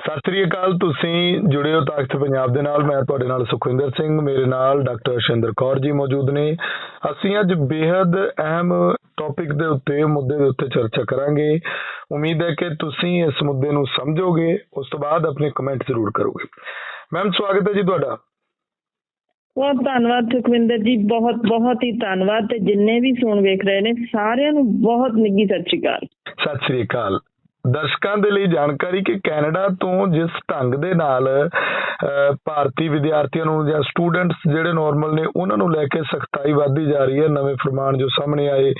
ਸਤਿ ਸ੍ਰੀ ਅਕਾਲ ਤੁਸੀਂ ਜੁੜੇ ਹੋ ਤਖਤ ਪੰਜਾਬ ਦੇ ਨਾਲ। ਮੈਂ ਤੁਹਾਡੇ ਨਾਲ ਸੁਖਵਿੰਦਰ ਸਿੰਘ ਮੇਰੇ ਨਾਲ ਡਾਕਟਰ ਸ਼ਿੰਦਰ ਕੌਰ ਜੀ ਮੌਜੂਦ ਨੇ। ਅਸੀਂ ਅੱਜ ਬੇहद ਅਹਿਮ ਟੌਪਿਕ ਦੇ ਉੱਤੇ ਮੁੱਦੇ ਦੇ ਉੱਤੇ ਚਰਚਾ ਕਰਾਂਗੇ। ਉਮੀਦ ਹੈ ਕਿ ਤੁਸੀਂ ਇਸ ਮੁੱਦੇ ਨੂੰ ਸਮਝੋਗੇ ਉਸ ਤੋਂ ਬਾਅਦ ਆਪਣੇ ਕਮੈਂਟ ਜ਼ਰੂਰ ਕਰੋਗੇ। ਮੈਮ ਸਵਾਗਤ ਹੈ ਜੀ ਤੁਹਾਡਾ। ਬਹੁਤ ਧੰਨਵਾਦ ਸੁਖਵਿੰਦਰ ਜੀ ਬਹੁਤ ਬਹੁਤ ਹੀ ਧੰਨਵਾਦ। ਤੇ ਜਿੰਨੇ ਵੀ ਸੁਣ ਵੇਖ ਰਹੇ ਨੇ ਸਾਰਿਆਂ ਨੂੰ ਬਹੁਤ ਨਿੱਘੀ ਸਤਿ ਸ਼੍ਰੀ ਅਕਾਲ। ਸਤਿ ਸ੍ਰੀ ਅਕਾਲ। ਦਰਸ਼ਕਾਂ ਦੇ ਲਈ ਜਾਣਕਾਰੀ ਕਿ ਕੈਨੇਡਾ ਤੋਂ ਜਿਸ ਢੰਗ ਦੇ ਨਾਲ ਅਹ, ਭਾਰਤੀ ਵਿਦਿਆਰਥੀਆਂ ਨੂੰ ਜਾਂ ਸਟੂਡੈਂਟਸ ਜਿਹੜੇ ਨਾਰਮਲ ਨੇ ਉਹਨਾਂ ਨੂੰ ਲੈ ਕੇ ਸਖਤਾਈ ਵਧਦੀ ਜਾ ਰਹੀ ਹੈ ਨਵੇਂ ਫਰਮਾਨ ਜੋ ਸਾਹਮਣੇ ਆਏ।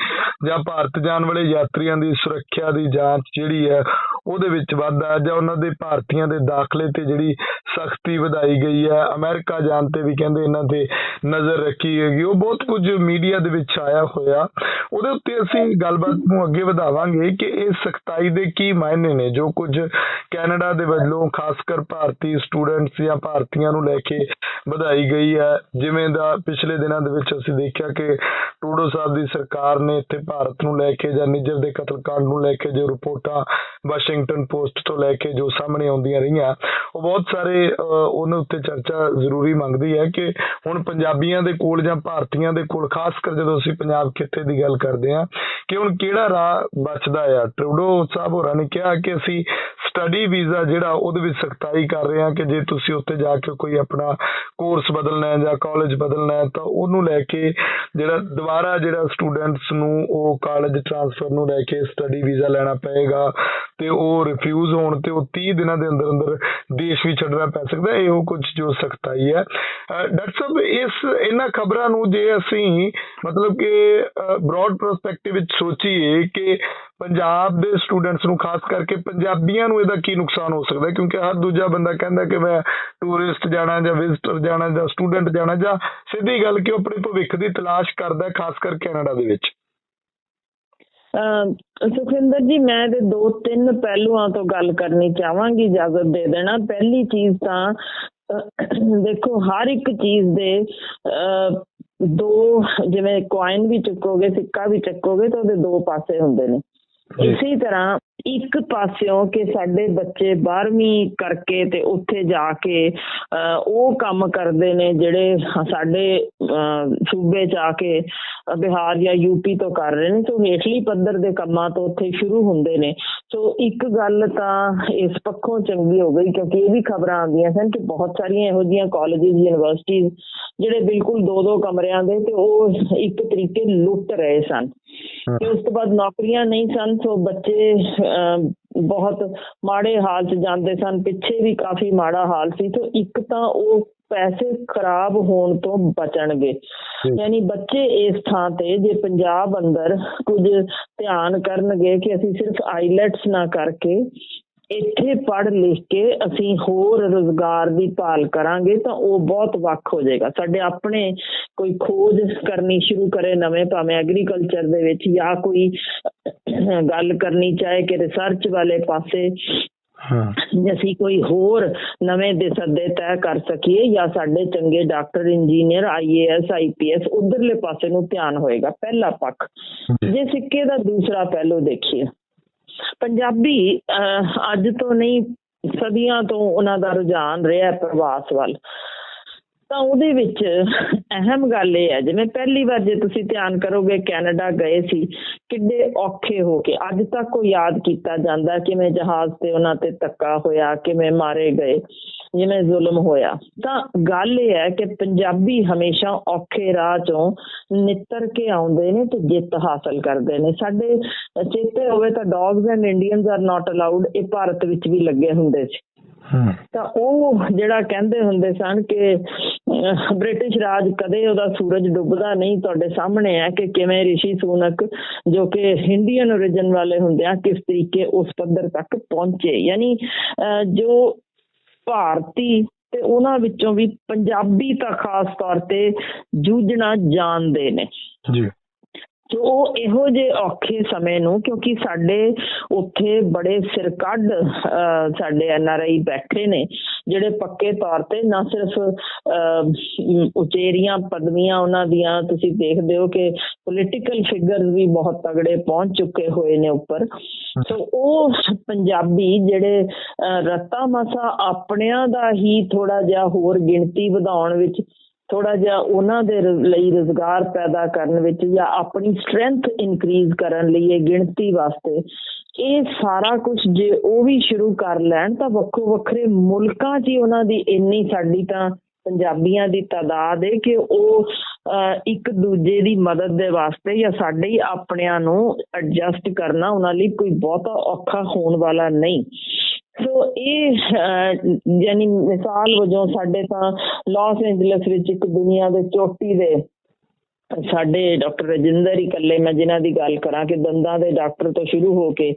ਜਾਂ ਭਾਰਤ ਜਾਣ ਵਾਲੇ ਯਾਤਰੀਆਂ ਦੀ ਸੁਰੱਖਿਆ ਦੀ ਜਾਂਚ ਜਿਹੜੀ ਹੈ ਉਹਦੇ ਵਿੱਚ ਵਾਧਾ ਜਾਂ ਉਹਨਾਂ ਦੇ ਭਾਰਤੀਆਂ ਦੇ ਦਾਖਲੇ ਤੇ ਜਿਹੜੀ ਸਖਤੀ ਵਧਾਈ ਗਈ ਹੈ। ਅਮਰੀਕਾ ਜਾਣ ਤੇ ਵੀ ਕਹਿੰਦੇ ਇਹਨਾਂ ਤੇ ਨਜ਼ਰ ਰੱਖੀ ਹੈਗੀ। ਉਹ ਬਹੁਤ ਕੁਝ ਮੀਡੀਆ ਦੇ ਵਿੱਚ ਆਇਆ ਹੋਇਆ। ਉਹਦੇ ਉੱਤੇ ਅਸੀਂ ਗੱਲਬਾਤ ਨੂੰ ਅੱਗੇ ਵਧਾਵਾਂਗੇ ਕਿ ਇਹ ਸਖਤਾਈ ਦੇ ਕੀ ਮਾਇਨੇ ਨੇ, ਜੋ ਕੁਝ ਕੈਨੇਡਾ ਦੇ ਵੱਲੋਂ ਖਾਸ ਕਰ ਭਾਰਤੀ ਸਟੂਡੈਂਟਸ ਜਾਂ ਭਾਰਤੀਆਂ ਨੂੰ ਲੈ ਕੇ ਵਧਾਈ ਗਈ ਹੈ। ਜਿਵੇਂ ਦਾ ਪਿਛਲੇ ਦਿਨਾਂ ਦੇ ਵਿੱਚ ਅਸੀਂ ਦੇਖਿਆ ਕਿ ਟੂਡੋ ਸਾਹਿਬ ਦੀ ਸਰਕਾਰ ਨੇ ਇੱਥੇ ਭਾਰਤ ਨੂੰ ਲੈ ਕੇ ਜਾਂ ਨਿੱਜਰ ਦੇ ਕਤਲकांड ਨੂੰ ਲੈ ਕੇ ਜੋ ਰਿਪੋਰਟਾਂ ਵਾਸ਼ਿੰਗਟਨ ਪੋਸਟ ਤੋਂ ਲੈ ਕੇ ਜੋ ਸਾਹਮਣੇ ਆਉਂਦੀਆਂ ਰਹੀਆਂ ਉਹ ਬਹੁਤ ਸਾਰੇ ਅਹ, ਉਹਨਾਂ ਉੱਤੇ ਚਰਚਾ ਜ਼ਰੂਰੀ ਮੰਗਦੀ ਹੈ ਕਿ ਹੁਣ ਪੰਜਾਬੀਆਂ ਦੇ ਕੋਲ ਜਾਂ ਭਾਰਤੀਆਂ ਦੇ ਕੋਲ ਖਾਸ ਕਰ ਜਦੋਂ ਅਸੀਂ ਪੰਜਾਬ ਖਿੱਤੇ ਦੀ ਗੱਲ ਕਰਦੇ ਹਾਂ ਕਿ ਹੁਣ ਕਿਹੜਾ ਰਾਹ ਬਚਦਾ ਆ? ਟਰੂਡੋ ਸਾਹਿਬ ਹੋਰਾਂ ਨੇ ਕਿਹਾ ਕਿ ਅਸੀਂ ਸਟੱਡੀ ਵੀਜ਼ਾ ਜਿਹੜਾ ਉਹਦੇ ਵਿੱਚ ਸਖਤਾਈ ਕਰ ਰਹੇ ਹਾਂ ਕਿ ਜੇ ਤੁਸੀਂ ਉੱਥੇ ਜਾ ਕੇ ਕੋਈ ਆਪਣਾ ਕੋਰਸ ਬਦਲਣਾ ਹੈ ਜਾਂ ਕਾਲਜ ਬਦਲਣਾ ਹੈ ਤਾਂ ਉਹਨੂੰ ਲੈ ਕੇ ਜਿਹੜਾ ਦੁਬਾਰਾ ਜਿਹੜਾ ਸਟੂਡੈਂਟਸ ਨੂੰ ਉਹ ਕਾਲਜ ਟ੍ਰਾਂਸਫਰ ਨੂੰ ਲੈ ਕੇ ਸਟੱਡੀ ਵੀਜ਼ਾ ਲੈਣਾ ਪਏਗਾ ਤੇ ਉਹ ਰਿਫਿਊਜ਼ ਹੋਣ ਤੇ ਉਹ 30 ਦਿਨਾਂ ਦੇ ਅੰਦਰ ਅੰਦਰ ਦੇਸ਼ ਵੀ ਛੱਡਣਾ ਪੈ ਸਕਦਾ, ਇਹੋ ਕੁਝ ਜੋ ਸਖਤਾਈ ਹੈ। ਡਾਕਟਰ ਸਾਹਿਬ, ਇਸ ਇਹਨਾਂ ਖਬਰਾਂ ਨੂੰ ਜੇ ਅਸੀਂ ਮਤਲਬ ਕਿ ਬ੍ਰੌਡ ਪਰਸਪੈਕਟਿਵ ਵਿੱਚ ਸੋਚੀਏ ਕਿ ਪੰਜਾਬ ਦੇ ਸਟੂਡੈਂਟਸ ਨੂੰ ਖਾਸ ਕਰਕੇ ਪੰਜਾਬੀਆਂ ਨੂੰ ਇਹਦਾ ਕੀ ਨੁਕਸਾਨ ਹੋ ਸਕਦਾ? ਕਿਉਂਕਿ ਹਰ ਦੂਜਾ ਬੰਦਾ ਕਹਿੰਦਾ ਕਿ ਮੈਂ ਟੂਰਿਸਟ ਜਾਣਾ ਜਾਂ ਵਿਜ਼ਟਰ ਜਾਣਾ ਜਾਂ ਸਟੂਡੈਂਟ ਜਾਣਾ ਜਾਂ ਸਿੱਧੀ ਗੱਲ ਕਿ ਉਹ ਆਪਣੇ ਭਵਿੱਖ ਦੀ ਤਲਾਸ਼ ਕਰਦਾ ਖਾਸ ਕਰ ਕੈਨੇਡਾ ਦੇ ਵਿੱਚ ਅਮ ਸੁਖਵਿੰਦਰ ਜੀ ਮੈਂ ਤੇ ਦੋ ਤਿੰਨ ਪਹਿਲੂਆਂ ਤੋਂ ਗੱਲ ਕਰਨੀ ਚਾਹਾਂਗੀ ਇਜਾਜ਼ਤ ਦੇ ਦੇਣਾ ਪਹਿਲੀ ਚੀਜ਼ ਤਾਂ ਦੇਖੋ ਹਰ ਇੱਕ ਚੀਜ਼ ਦੇ ਦੋ ਜਿਵੇਂ ਕੁਆਇਨ ਵੀ ਚੁੱਕੋਗੇ ਸਿੱਕਾ ਵੀ ਚੱਕੋਗੇ ਤਾਂ ਉਹਦੇ ਦੋ ਪਾਸੇ ਹੁੰਦੇ ਨੇ। ਇਸੇ ਤਰ੍ਹਾਂ ਇੱਕ ਪਾਸਿਓਂ ਕਿ ਸਾਡੇ ਬੱਚੇ 12ਵੀਂ ਕਰਕੇ ਤੇ ਉੱਥੇ ਜਾ ਕੇ ਉਹ ਕੰਮ ਕਰਦੇ ਨੇ ਜਿਹੜੇ ਸਾਡੇ ਸੂਬੇ ਚ ਆ ਕੇ ਬਿਹਾਰ ਜਾਂ ਯੂਪੀ ਤੋਂ ਕਰ ਰਹੇ ਨੇ ਸੋ ਹੇਠਲੀ ਪੱਧਰ ਦੇ ਕੰਮਾਂ ਤੋਂ ਉੱਥੇ ਸ਼ੁਰੂ ਹੁੰਦੇ ਨੇ। ਸੋ ਇੱਕ ਗੱਲ ਤਾਂ ਇਸ ਪੱਖੋਂ ਚੰਗੀ ਹੋ ਗਈ ਕਿਉਂਕਿ ਇਹ ਵੀ ਖਬਰਾਂ ਆਉਂਦੀਆਂ ਸਨ ਕਿ ਬਹੁਤ ਸਾਰੀਆਂ ਇਹੋ ਜਿਹੀਆਂ ਕਾਲਜਿਸ ਯੂਨੀਵਰਸਿਟੀਆਂ ਜਿਹੜੇ ਬਿਲਕੁਲ ਦੋ ਦੋ ਕਮਰਿਆਂ ਦੇ ਤੇ ਉਹ ਇੱਕ ਤਰੀਕੇ ਲੁੱਟ ਰਹੇ ਸਨ। ਤੇ ਉਸ ਤੋਂ ਬਾਅਦ ਨੌਕਰੀਆਂ ਨਹੀਂ ਸਨ ਸੋ ਬੱਚੇ ਬਹੁਤ ਮਾੜੇ ਹਾਲ 'ਚ ਜਾਂਦੇ ਸਨ ਪਿੱਛੇ ਵੀ ਕਾਫੀ ਮਾੜਾ ਹਾਲ ਸੀ ਤੋਂ ਇੱਕ ਤਾਂ ਉਹ ਪੈਸੇ ਖਰਾਬ ਹੋਣ ਤੋਂ ਬਚਣਗੇ। ਯਾਨੀ ਬੱਚੇ ਇਸ ਥਾਂ ਤੇ ਜੇ ਪੰਜਾਬ ਅੰਦਰ ਕੁਝ ਧਿਆਨ ਕਰਨਗੇ ਕਿ ਅਸੀਂ ਸਿਰਫ ਆਈਲੈਟਸ ਨਾ ਕਰਕੇ ਇੱਥੇ ਪੜ੍ਹ ਲਿਖ ਕੇ ਅਸੀਂ ਹੋਰ ਰੋਜ਼ਗਾਰ ਦੀ ਭਾਲ ਕਰਾਂਗੇ ਤਾਂ ਉਹ ਬਹੁਤ ਵੱਖ ਹੋ ਜਾਏਗਾ। ਸਾਡੇ ਆਪਣੇ ਕੋਈ ਖੋਜ ਕਰਨੀ ਸ਼ੁਰੂ ਕਰੇ ਨਵੇਂ ਭਾਵੇਂ ਐਗਰੀਕਲਚਰ ਦੇ ਵਿੱਚ ਜਾਂ ਕੋਈ ਗੱਲ ਕਰਨੀ ਚਾਹੇ ਕਿ ਰਿਸਰਚ ਵਾਲੇ ਪਾਸੇ ਹਾਂ। ਅਸੀਂ ਕੋਈ ਹੋਰ ਨਵੇਂ ਦੇ ਸੱਦੇ ਤੈਅ ਕਰ ਸਕੀਏ ਜਾਂ ਸਾਡੇ ਚੰਗੇ ਡਾਕਟਰ ਇੰਜੀਨੀਅਰ ਆਈਏਐਸ ਆਈਪੀਐਸ ਉਧਰਲੇ ਪਾਸੇ ਨੂੰ ਧਿਆਨ ਹੋਏਗਾ। ਪਹਿਲਾ ਪੱਖ। ਜੇ ਸਿੱਕੇ ਦਾ ਦੂਸਰਾ ਪਹਿਲੂ ਦੇਖੀਏ ਪੰਜਾਬੀ ਅਹ, ਅੱਜ ਤੋਂ ਨਹੀਂ ਸਦੀਆਂ ਤੋਂ ਉਹਨਾਂ ਦਾ ਰੁਝਾਨ ਰਿਹਾ ਪ੍ਰਵਾਸ ਵੱਲ। ਤਾਂ ਉਹਦੇ ਵਿੱਚ ਅਹਿਮ ਗੱਲ ਇਹ ਹੈ, ਜਿਵੇਂ ਪਹਿਲੀ ਵਾਰ ਜੇ ਤੁਸੀਂ ਧਿਆਨ ਕਰੋਗੇ ਕੈਨੇਡਾ ਗਏ ਸੀ, ਕਿੱਡੇ ਔਖੇ ਹੋ ਕੇ, ਅੱਜ ਤੱਕ ਉਹ ਯਾਦ ਕੀਤਾ ਜਾਂਦਾ ਕਿਵੇਂ ਜਹਾਜ਼ ਤੇ ਉਹਨਾਂ ਤੇ ਧੱਕਾ ਹੋਇਆ, ਕਿਵੇਂ ਮਾਰੇ ਗਏ, ਜਿਵੇਂ ਜ਼ੁਲਮ ਹੋਇਆ। ਤਾਂ ਗੱਲ ਇਹ ਹੈ ਕਿ ਪੰਜਾਬੀ ਹਮੇਸ਼ਾ ਔਖੇ ਰਾਹ ਚੋਂ ਨਿੱਤਰ ਕੇ ਆਉਂਦੇ ਨੇ ਤੇ ਜਿੱਤ ਹਾਸਲ ਕਰਦੇ ਨੇ। ਸਾਡੇ ਚੇਤੇ ਹੋਵੇ ਤਾਂ dogs and Indians are not allowed ਇਹ ਭਾਰਤ ਵਿੱਚ ਵੀ ਲੱਗੇ ਹੁੰਦੇ ਸੀ। ਤਾਂ ਉਹ ਜਿਹੜਾ ਕਹਿੰਦੇ ਹੁੰਦੇ ਸਨ ਕਿ ਬ੍ਰਿਟਿਸ਼ ਰਾਜ ਕਦੇ ਉਹਦਾ ਸੂਰਜ ਡੁੱਬਦਾ ਨਹੀਂ। ਤੁਹਾਡੇ ਸਾਹਮਣੇ ਹੈ ਕਿ ਕਿਵੇਂ ਰਿਸ਼ੀ ਸੂਨਕ ਜੋ ਕਿ ਇੰਡੀਅਨ origin ਵਾਲੇ ਹੁੰਦੇ ਆ ਕਿਸ ਤਰੀਕੇ ਉਸ ਪੱਧਰ ਤੱਕ ਪਹੁੰਚੇ। ਯਾਨੀ ਜੋ ਭਾਰਤੀ ਤੇ ਉਹਨਾਂ ਵਿੱਚੋਂ ਵੀ ਪੰਜਾਬੀ ਤਾਂ ਖਾਸ ਤੌਰ ਤੇ ਜੂਝਣਾ ਜਾਣਦੇ ਨੇ। ਜੀ। ਸੋ ਉਹ ਇਹੋ ਜਿਹੇ ਔਖੇ ਸਮੇਂ ਨੂੰ ਕਿਉਂਕਿ ਸਾਡੇ ਉੱਥੇ ਬੜੇ ਸਿਰਕੱਢ ਸਾਡੇ ਐਨ ਆਰ ਆਈ ਬੈਠੇ ਨੇ ਜਿਹੜੇ ਪੱਕੇ ਤੌਰ ਤੇ ਨਾ ਸਿਰਫ ਉਚੇਰੀਆਂ ਪਦਵੀਆਂ ਉਹਨਾਂ ਦੀਆਂ ਤੁਸੀਂ ਦੇਖਦੇ ਹੋ ਕਿ ਪੋਲੀਟੀਕਲ ਫਿਗਰਸ ਵੀ ਬਹੁਤ ਤਗੜੇ ਪਹੁੰਚ ਚੁੱਕੇ ਹੋਏ ਨੇ ਉੱਪਰ। ਸੋ ਉਹ ਪੰਜਾਬੀ ਜਿਹੜੇ ਰੱਤਾ ਮਸਾ ਆਪਣਿਆਂ ਦਾ ਹੀ ਥੋੜਾ ਜਿਹਾ ਹੋਰ ਗਿਣਤੀ ਵਧਾਉਣ ਵਿੱਚ ਥੋੜਾ ਜਿਹਾ ਉਹਨਾਂ ਦੇ ਲਈ ਰੋਜ਼ਗਾਰ ਪੈਦਾ ਕਰਨ ਵਿੱਚ ਜਾਂ ਆਪਣੀ ਸਟਰੈਂਥ ਇਨਕਰੀਜ਼ ਕਰਨ ਲਈ ਇਹ ਗਿਣਤੀ ਵਾਸਤੇ ਇਹ ਸਾਰਾ ਕੁਝ ਜੇ ਉਹ ਵੀ ਸ਼ੁਰੂ ਕਰ ਲੈਣ ਤਾਂ ਵੱਖੋ ਵੱਖਰੇ ਮੁਲਕਾਂ 'ਚ ਹੀ ਉਹਨਾਂ ਦੀ ਇੰਨੀ ਸਾਡੀ ਤਾਂ ਪੰਜਾਬੀਆਂ ਦੀ ਤਾਦਾਦ ਹੈ ਕਿ ਉਹ ਇੱਕ ਦੂਜੇ ਦੀ ਮਦਦ ਦੇ ਵਾਸਤੇ ਜਾਂ ਸਾਡੇ ਹੀ ਆਪਣਿਆਂ ਨੂੰ ਐਡਜਸਟ ਕਰਨਾ ਉਹਨਾਂ ਲਈ ਕੋਈ ਬਹੁਤਾ ਔਖਾ ਹੋਣ ਵਾਲਾ ਨਹੀਂ। ਸੋ ਇਹ ਯਾਨੀ ਮਿਸਾਲ ਵਜੋਂ ਸਾਡੇ ਤਾਂ ਲਾਸ ਐਂਜਲਸ ਵਿੱਚ ਇੱਕ ਦੁਨੀਆ ਦੇ ਚੋਟੀ ਦੇ ਸਾਡੇ ਡਾਕਟਰ ਰਜਿੰਦਰ ਹੀ ਇਕੱਲੇ, ਮੈਂ ਜਿਨ੍ਹਾਂ ਦੀ ਗੱਲ ਕਰਾਂ ਕਿ ਦੰਦਾਂ ਦੇ ਡਾਕਟਰ ਤੋਂ ਸ਼ੁਰੂ ਹੋ ਕੇ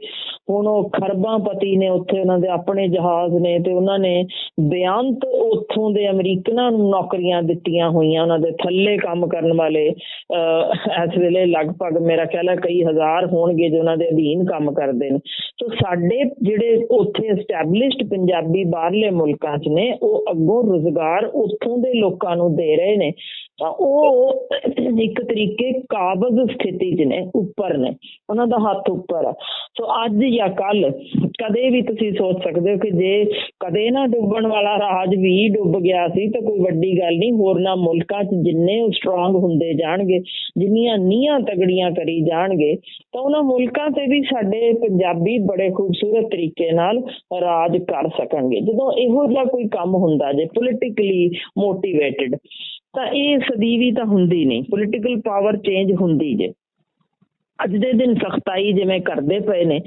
ਹੁਣ ਉਹ ਖਰਬਾਂ ਪਤੀ ਨੇ ਉੱਥੇ ਉਹਨਾਂ ਦੇ ਆਪਣੇ ਜਹਾਜ਼ ਨੇ ਤੇ ਉਹਨਾਂ ਨੇ ਬੇਅੰਤ ਉੱਥੋਂ ਦੇ ਅਮਰੀਕਨਾਂ ਨੂੰ ਨੌਕਰੀਆਂ ਦਿੱਤੀਆਂ ਹੋਈਆਂ, ਉਹਨਾਂ ਦੇ ਥੱਲੇ ਕੰਮ ਕਰਨ ਵਾਲੇ ਇਸ ਵੇਲੇ ਲਗਭਗ ਮੇਰਾ ਖਿਆਲ ਹੈ ਕਈ ਹਜ਼ਾਰ ਹੋਣਗੇ ਜੋ ਉਹਨਾਂ ਦੇ ਅਧੀਨ ਕੰਮ ਕਰਦੇ ਨੇ। ਸੋ ਸਾਡੇ ਜਿਹੜੇ ਉੱਥੇ ਐਸਟੈਬਲਿਸ਼ਡ ਪੰਜਾਬੀ ਬਾਹਰਲੇ ਮੁਲਕਾਂ 'ਚ ਨੇ, ਉਹ ਅੱਗੋਂ ਰੋਜ਼ਗਾਰ ਉੱਥੋਂ ਦੇ ਲੋਕਾਂ ਨੂੰ ਦੇ ਰਹੇ ਨੇ। ਤਾਂ ਉਹ ਇੱਕ ਤਰੀਕੇ ਕਾਬਜ਼ ਸਥਿਤੀ 'ਚ ਨੇ, ਉੱਪਰ ਨੇ, ਉਹਨਾਂ ਦਾ ਹੱਥ ਉੱਪਰ ਆ। ਸੋ ਅੱਜ ਜਾਂ ਕੱਲ ਕਦੇ ਵੀ ਤੁਸੀਂ ਸੋਚ ਸਕਦੇ ਹੋ ਕਿ ਜੇ ਕਦੇ ਨਾ ਡੁੱਬਣ ਵਾਲਾ ਰਾਜ ਵੀ ਡੁੱਬ ਗਿਆ ਸੀ, ਤਾਂ ਕੋਈ ਵੱਡੀ ਗੱਲ ਨਹੀਂ, ਹੋਰਨਾਂ ਮੁਲਕਾਂ 'ਚ ਜਿੰਨੇ ਉਹ ਸਟਰੋਂਗ ਹੁੰਦੇ ਜਾਣਗੇ, ਜਿੰਨੀਆਂ ਨੀਹਾਂ ਤਗੜੀਆਂ ਕਰੀ ਜਾਣਗੇ, ਤਾਂ ਉਹਨਾਂ ਮੁਲਕਾਂ ਤੇ ਵੀ ਸਾਡੇ ਪੰਜਾਬੀ ਬੜੇ ਖੂਬਸੂਰਤ ਤਰੀਕੇ ਨਾਲ ਰਾਜ ਕਰ ਸਕਣਗੇ। ਜਦੋਂ ਇਹੋ ਜਿਹਾ ਕੋਈ ਕੰਮ ਹੁੰਦਾ ਜੇ ਪੋਲੀਟੀਕਲੀ ਮੋਟੀਵੇਟਿਡ ਤਾਂ ਇਹ ਸਦੀਵੀ ਤਾਂ ਹੁੰਦੀ ਨਹੀਂ ਪੋਲਿਟੀਕਲ ਪਾਵਰ ਚੇਂਜ ਹੁੰਦੀ ਜੇ। ਅੱਜ ਦੇ ਦਿਨ ਸਖਤਾਈ ਜਿਵੇਂ ਕਰਦੇ ਪਏ ਨੇ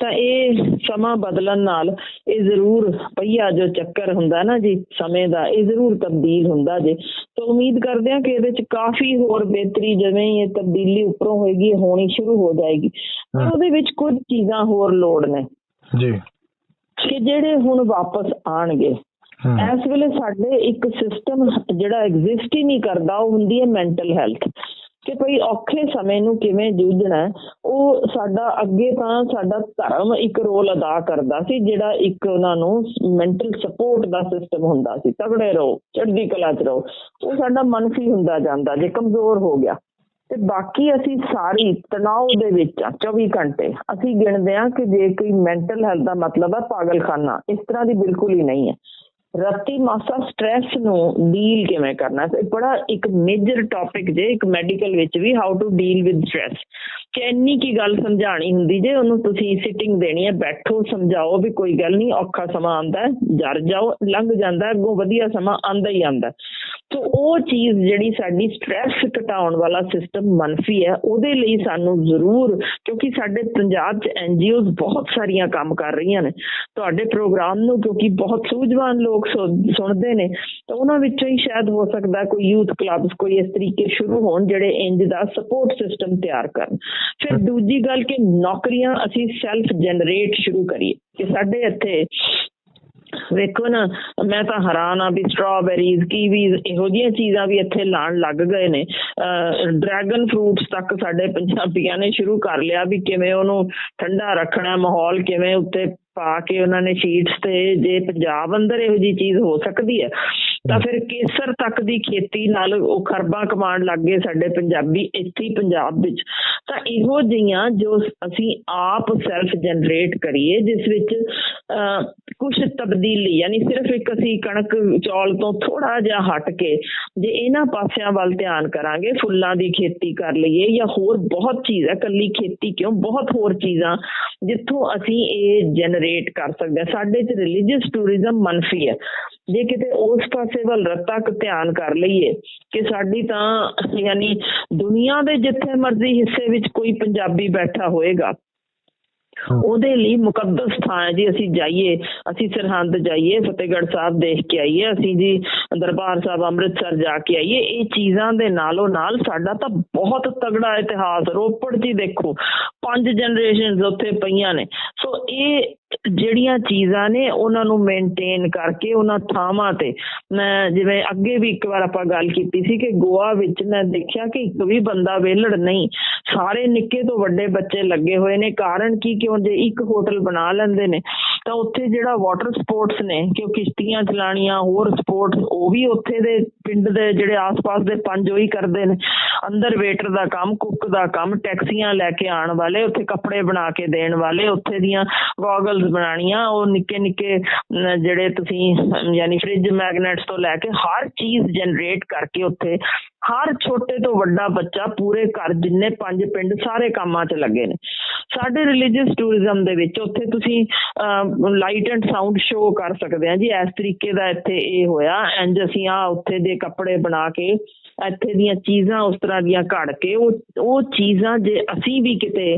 ਤਾਂ ਇਹ ਸਮਾਂ ਬਦਲਣ ਨਾਲ ਇਹ ਜ਼ਰੂਰ ਪਈਆ ਜੋ ਚੱਕਰ ਹੁੰਦਾ ਨਾ ਜੀ ਸਮੇਂ ਦਾ ਇਹ ਜ਼ਰੂਰ ਤਬਦੀਲ ਹੁੰਦਾ ਜੇ। ਤਾਂ ਉਮੀਦ ਕਰਦੇ ਹਾਂ ਕਿ ਇਹਦੇ ਚ ਕਾਫੀ ਹੋਰ ਬਿਹਤਰੀ ਜਿਵੇਂ ਇਹ ਤਬਦੀਲੀ ਉੱਪਰੋਂ ਹੋਏਗੀ ਹੋਣੀ ਸ਼ੁਰੂ ਹੋ ਜਾਏਗੀ। ਪਰ ਉਹਦੇ ਵਿੱਚ ਕੁਝ ਚੀਜ਼ਾਂ ਹੋਰ ਲੋੜ ਨੇ। ਜੀ। ਕਿ ਜਿਹੜੇ ਹੁਣ ਵਾਪਸ ਆਣਗੇ ਇਸ ਵੇਲੇ ਸਾਡੇ ਇੱਕ ਸਿਸਟਮ ਜਿਹੜਾ ਐਗਜ਼ਿਸਟ ਹੀ ਨਹੀਂ ਕਰਦਾ, ਉਹ ਹੁੰਦੀ ਹੈ ਮੈਂਟਲ ਹੈਲਥ ਕਿ ਭਈ ਔਖੇ ਸਮੇਂ ਨੂੰ ਕਿਵੇਂ ਜੂਝਣਾ ਉਹ ਸਾਡਾ ਅੱਗੇ ਤਾਂ ਸਾਡਾ ਧਰਮ ਇੱਕ ਰੋਲ ਅਦਾ ਕਰਦਾ ਸੀ, ਜਿਹੜਾ ਇੱਕ ਉਹਨਾਂ ਨੂੰ ਮੈਂਟਲ ਸਪੋਰਟ ਦਾ ਸਿਸਟਮ ਹੁੰਦਾ ਸੀ। ਤਗੜੇ ਰਹੋ, ਚੜ੍ਹਦੀ ਕਲਾ 'ਚ ਰਹੋ, ਉਹ ਸਾਡਾ ਮਨਫੀ ਹੁੰਦਾ ਜਾਂਦਾ, ਜੇ ਕਮਜ਼ੋਰ ਹੋ ਗਿਆ। ਤੇ ਬਾਕੀ ਅਸੀਂ ਸਾਰੀ ਤਣਾਅ ਦੇ ਵਿੱਚ ਆ 24 ਘੰਟੇ। ਅਸੀਂ ਗਿਣਦੇ ਆ ਕਿ ਜੇ ਕੋਈ ਮੈਂਟਲ ਹੈਲਥ ਦਾ ਮਤਲਬ ਹੈ ਪਾਗਲਖਾਨਾ, ਇਸ ਤਰ੍ਹਾਂ ਦੀ ਬਿਲਕੁਲ ਹੀ ਨਹੀਂ ਹੈ। ਰਾਤੀ ਮਾਸਾ ਸਟ੍ਰੈਸ ਨੂੰ ਡੀਲ ਕਿਵੇਂ ਕਰਨਾ? ਤੇ ਬੜਾ ਇੱਕ ਮੇਜਰ ਟੌਪਿਕ ਜੇ, ਇੱਕ ਮੈਡੀਕਲ ਵਿੱਚ ਵੀ how to deal with stress ਕਿ ਕੀ ਗੱਲ ਸਮਝਾਣੀ ਹੁੰਦੀ ਜੇ, ਉਹਨੂੰ ਤੁਸੀਂ ਸਿਟਿੰਗ ਦੇਣੀ ਹੈ, ਬੈਠੋ, ਸਮਝਾਓ ਵੀ ਕੋਈ ਗੱਲ ਨਹੀਂ, ਔਖਾ ਸਮਾਂ ਆਂਦਾ ਜਰ ਜਾਓ, ਲੰਘ ਜਾਂਦਾ ਅੱਗੋਂ ਵਧੀਆ ਸਮਾਂ ਆਂਦਾ ਹੀ ਆਂਦਾ ਸੋ ਉਹ ਚੀਜ਼ ਜਿਹੜੀ ਸਾਡੀ ਸਟ੍ਰੈਸ ਘਟਾਉਣ ਵਾਲਾ ਸਿਸਟਮ ਮਨਫੀ ਹੈ, ਉਹਦੇ ਲਈ ਸਾਨੂੰ ਜ਼ਰੂਰ, ਕਿਉਂਕਿ ਸਾਡੇ ਪੰਜਾਬ 'ਚ ਐਨਜੀਓਜ਼ ਬਹੁਤ ਸਾਰੀਆਂ ਕੰਮ ਕਰ ਰਹੀਆਂ ਨੇ। ਤੁਹਾਡੇ ਪ੍ਰੋਗਰਾਮ ਨੂੰ ਕਿਉਂਕਿ ਬਹੁਤ ਸੂਝਵਾਨ ਲੋਕ ਸੁਣ- ਸੁਣਦੇ ਨੇ ਤਾਂ ਉਹਨਾਂ ਵਿੱਚੋਂ ਹੀ ਸ਼ਾਇਦ ਹੋ ਸਕਦਾ ਕੋਈ ਯੂਥ ਕਲੱਬਸ ਕੋਈ ਇਸ ਤਰੀਕੇ ਸ਼ੁਰੂ ਹੋਣ ਜਿਹੜੇ ਇੰਜ ਦਾ ਸਪੋਰਟ ਸਿਸਟਮ ਤਿਆਰ ਕਰਨ। ਫਿਰ ਦੂਜੀ ਗੱਲ ਕਿ ਨੌਕਰੀਆਂ ਅਸੀਂ ਸੈਲਫ ਜਨਰੇਟ ਸ਼ੁਰੂ ਕਰੀਏ। ਕਿ ਸਾਡੇ ਇੱਥੇ ਵੇਖੋ ਨਾ ਮੈਂ ਤਾਂ ਹੈਰਾਨ ਆ ਵੀ ਸਟ੍ਰਾਬੇਰੀਜ਼ ਕੀਵੀਜ਼ ਇਹੋ ਜਿਹੀਆਂ ਚੀਜ਼ਾਂ ਵੀ ਇੱਥੇ ਲਾਣ ਲੱਗ ਗਏ ਨੇ। ਡਰੈਗਨ ਫਰੂਟਸ ਤੱਕ ਸਾਡੇ ਪੰਜਾਬੀਆਂ ਨੇ ਸ਼ੁਰੂ ਕਰ ਲਿਆ ਵੀ ਕਿਵੇਂ ਉਹਨੂੰ ਠੰਡਾ ਰੱਖਣਾ ਮਾਹੌਲ ਕਿਵੇਂ ਉੱਤੇ ਪਾ ਕੇ ਉਹਨਾਂ ਨੇ ਸ਼ੀਟਸ ਤੇ ਜੇ ਪੰਜਾਬ ਅੰਦਰ ਇਹੋ ਜੀ ਚੀਜ਼ ਹੋ ਸਕਦੀ ਹੈ ਤਾਂ ਫਿਰ ਕੇਸਰ ਤੱਕ ਦੀ ਖੇਤੀ ਨਾਲ ਉਹ ਖਰਬਾਂ ਕਮਾਉਣ ਲੱਗ ਗਏ ਸਾਡੇ ਪੰਜਾਬੀ, ਇੱਥੇ ਪੰਜਾਬ ਵਿੱਚ। ਤਾਂ ਇਹੋ ਜਿਹੀਆਂ ਜੋ ਅਸੀਂ ਆਪ ਸੈਲਫ ਜਨਰੇਟ ਕਰੀਏ, ਜਿਸ ਵਿੱਚ ਕੁਝ ਤਬਦੀਲੀ, ਯਾਨੀ ਸਿਰਫ ਇੱਕ ਅਸੀਂ ਕਣਕ ਚੌਲ ਤੋਂ ਥੋੜਾ ਜਿਹਾ ਹਟ ਕੇ ਜੇ ਇਹਨਾਂ ਪਾਸਿਆਂ ਵੱਲ ਧਿਆਨ ਕਰਾਂਗੇ, ਫੁੱਲਾਂ ਦੀ ਖੇਤੀ ਕਰ ਲਈਏ ਜਾਂ ਹੋਰ ਬਹੁਤ ਚੀਜ਼ ਹੈ ਕੱਲੀ ਖੇਤੀ ਕਿਉਂ? ਬਹੁਤ ਹੋਰ ਚੀਜ਼ਾਂ ਜਿੱਥੋਂ ਅਸੀਂ ਇਹ ਜਨਰੇਟ ਕਰ ਸਕਦੇ ਹਾਂ। ਸਾਡੇ ਚ ਰਿਲੀਜੀਅਸ ਟੂਰਿਜ਼ਮ ਮਨਫੀ ਹੈ। ਜੇ ਕਿਤੇ ਉਸ ਪਾਸੇ ਵੱਲ ਰੱਤਾ ਧਿਆਨ ਕਰ ਲਈਏ ਕਿ ਸਾਡੀ ਤਾਂ, ਯਾਨੀ ਦੁਨੀਆ ਦੇ ਜਿੱਥੇ ਮਰਜ਼ੀ ਹਿੱਸੇ ਵਿੱਚ ਕੋਈ ਪੰਜਾਬੀ ਬੈਠਾ ਹੋਏਗਾ ਉਹਦੇ ਲਈ ਮੁਕੱਦਸ ਥਾਂ ਹੈ ਜੀ, ਅਸੀਂ ਜਾਈਏ, ਅਸੀਂ ਸਰਹੰਦ ਜਾਈਏ, ਫਤਿਹਗੜ੍ਹ ਸਾਹਿਬ ਦੇਖ ਕੇ ਆਈਏ, ਅਸੀਂ ਜੀ ਦਰਬਾਰ ਸਾਹਿਬ ਅੰਮ੍ਰਿਤਸਰ ਜਾ ਕੇ ਆਈਏ, ਇਹ ਚੀਜ਼ਾਂ ਦੇ ਨਾਲੋਂ ਨਾਲ ਸਾਡਾ ਤਾਂ ਬਹੁਤ ਤਗੜਾ ਇਤਿਹਾਸ, ਰੋਪੜ ਜੀ ਦੇਖੋ, ਪੰਜ ਜਨਰੇਸ਼ਨਸ ਉੱਥੇ ਪਈਆਂ ਨੇ। ਸੋ ਇਹ ਜਿਹੜੀਆਂ ਚੀਜ਼ਾਂ ਨੇ, ਉਹਨਾਂ ਨੂੰ ਮੇਨਟੇਨ ਕਰਕੇ, ਉਹਨਾਂ ਥਾਵਾਂ ਤੇ, ਮੈਂ ਜਿਵੇਂ ਅੱਗੇ ਵੀ ਇੱਕ ਵਾਰ ਆਪਾਂ ਗੱਲ ਕੀਤੀ ਸੀ ਕਿ ਗੋਆ ਵਿੱਚ ਮੈਂ ਦੇਖਿਆ ਕਿ ਇੱਕ ਵੀ ਬੰਦਾ ਵਿਹਲੜ ਨਹੀਂ, ਸਾਰੇ ਨਿੱਕੇ ਤੋਂ ਵੱਡੇ ਬੱਚੇ ਲੱਗੇ ਹੋਏ ਨੇ, ਕਾਰਨ ਕੀ ਕਿਉਂ ਜੇ ਇੱਕ ਹੋਟਲ ਬਣਾ ਲੈਂਦੇ ਨੇ, ਤਾਂ ਉੱਥੇ ਜਿਹੜਾ ਵਾਟਰ ਸਪੋਰਟਸ ਨੇ ਕਿ ਉਹ ਕਿਸ਼ਤੀਆਂ ਚਲਾਣੀਆਂ, ਹੋਰ ਸਪੋਰਟਸ ਉਹ ਵੀ ਉੱਥੇ ਦੇ ਪਿੰਡ ਦੇ ਜਿਹੜੇ ਆਸ-ਪਾਸ ਦੇ ਪੰਜ ਉਹੀ ਕਰਦੇ ਨੇ। ਅੰਦਰ ਵੇਟਰ ਦਾ ਕੰਮ ਕੁੱਕ ਦਾ ਕੰਮ, ਟੈਕਸੀਆਂ ਲੈ ਕੇ ਆਉਣ ਵਾਲੇ, ਉੱਥੇ ਕੱਪੜੇ ਬਣਾ ਕੇ ਦੇਣ ਵਾਲੇ, ਉੱਥੇ ਦੀਆਂ ਗੋਗਲਸ ਬਣਾਉਣੀਆਂ, ਉਹ ਨਿੱਕੇ ਨਿੱਕੇ ਜਿਹੜੇ ਤੁਸੀਂ ਯਾਨੀ ਫ੍ਰਿਜ ਮੈਗਨੇਟਸ ਤੋਂ ਲੈ ਕੇ ਹਰ ਚੀਜ਼ ਜਨਰੇਟ ਕਰਕੇ ਉੱਥੇ, ਹਰ ਛੋਟੇ ਤੋਂ ਵੱਡਾ ਬੱਚਾ ਪੂਰੇ ਘਰ ਜਿੰਨੇ ਪੰਜ ਪਿੰਡ ਸਾਰੇ ਕੰਮਾਂ 'ਚ ਲੱਗੇ ਨੇ। ਸਾਡੇ ਰਿਲੀਜੀਅਸ ਟੂਰਿਜ਼ਮ ਦੇ ਵਿੱਚ, ਉੱਥੇ ਤੁਸੀਂ ਲਾਈਟ ਐਂਡ ਸਾਊਂਡ ਸ਼ੋਅ ਕਰ ਸਕਦੇ ਆ ਜੀ। ਇਸ ਤਰੀਕੇ ਦਾ ਇੱਥੇ ਇਹ ਹੋਇਆ। ਇੰਜ ਅਸੀਂ ਆ ਉੱਥੇ ਦੇ ਕੱਪੜੇ ਬਣਾ ਕੇ ਇੱਥੇ ਦੀਆਂ ਚੀਜ਼ਾਂ ਉਸ ਤਰ੍ਹਾਂ ਦੀਆਂ ਘੜ ਕੇ, ਉਹ ਉਹ ਚੀਜ਼ਾਂ ਜੇ ਅਸੀਂ ਵੀ ਕਿਤੇ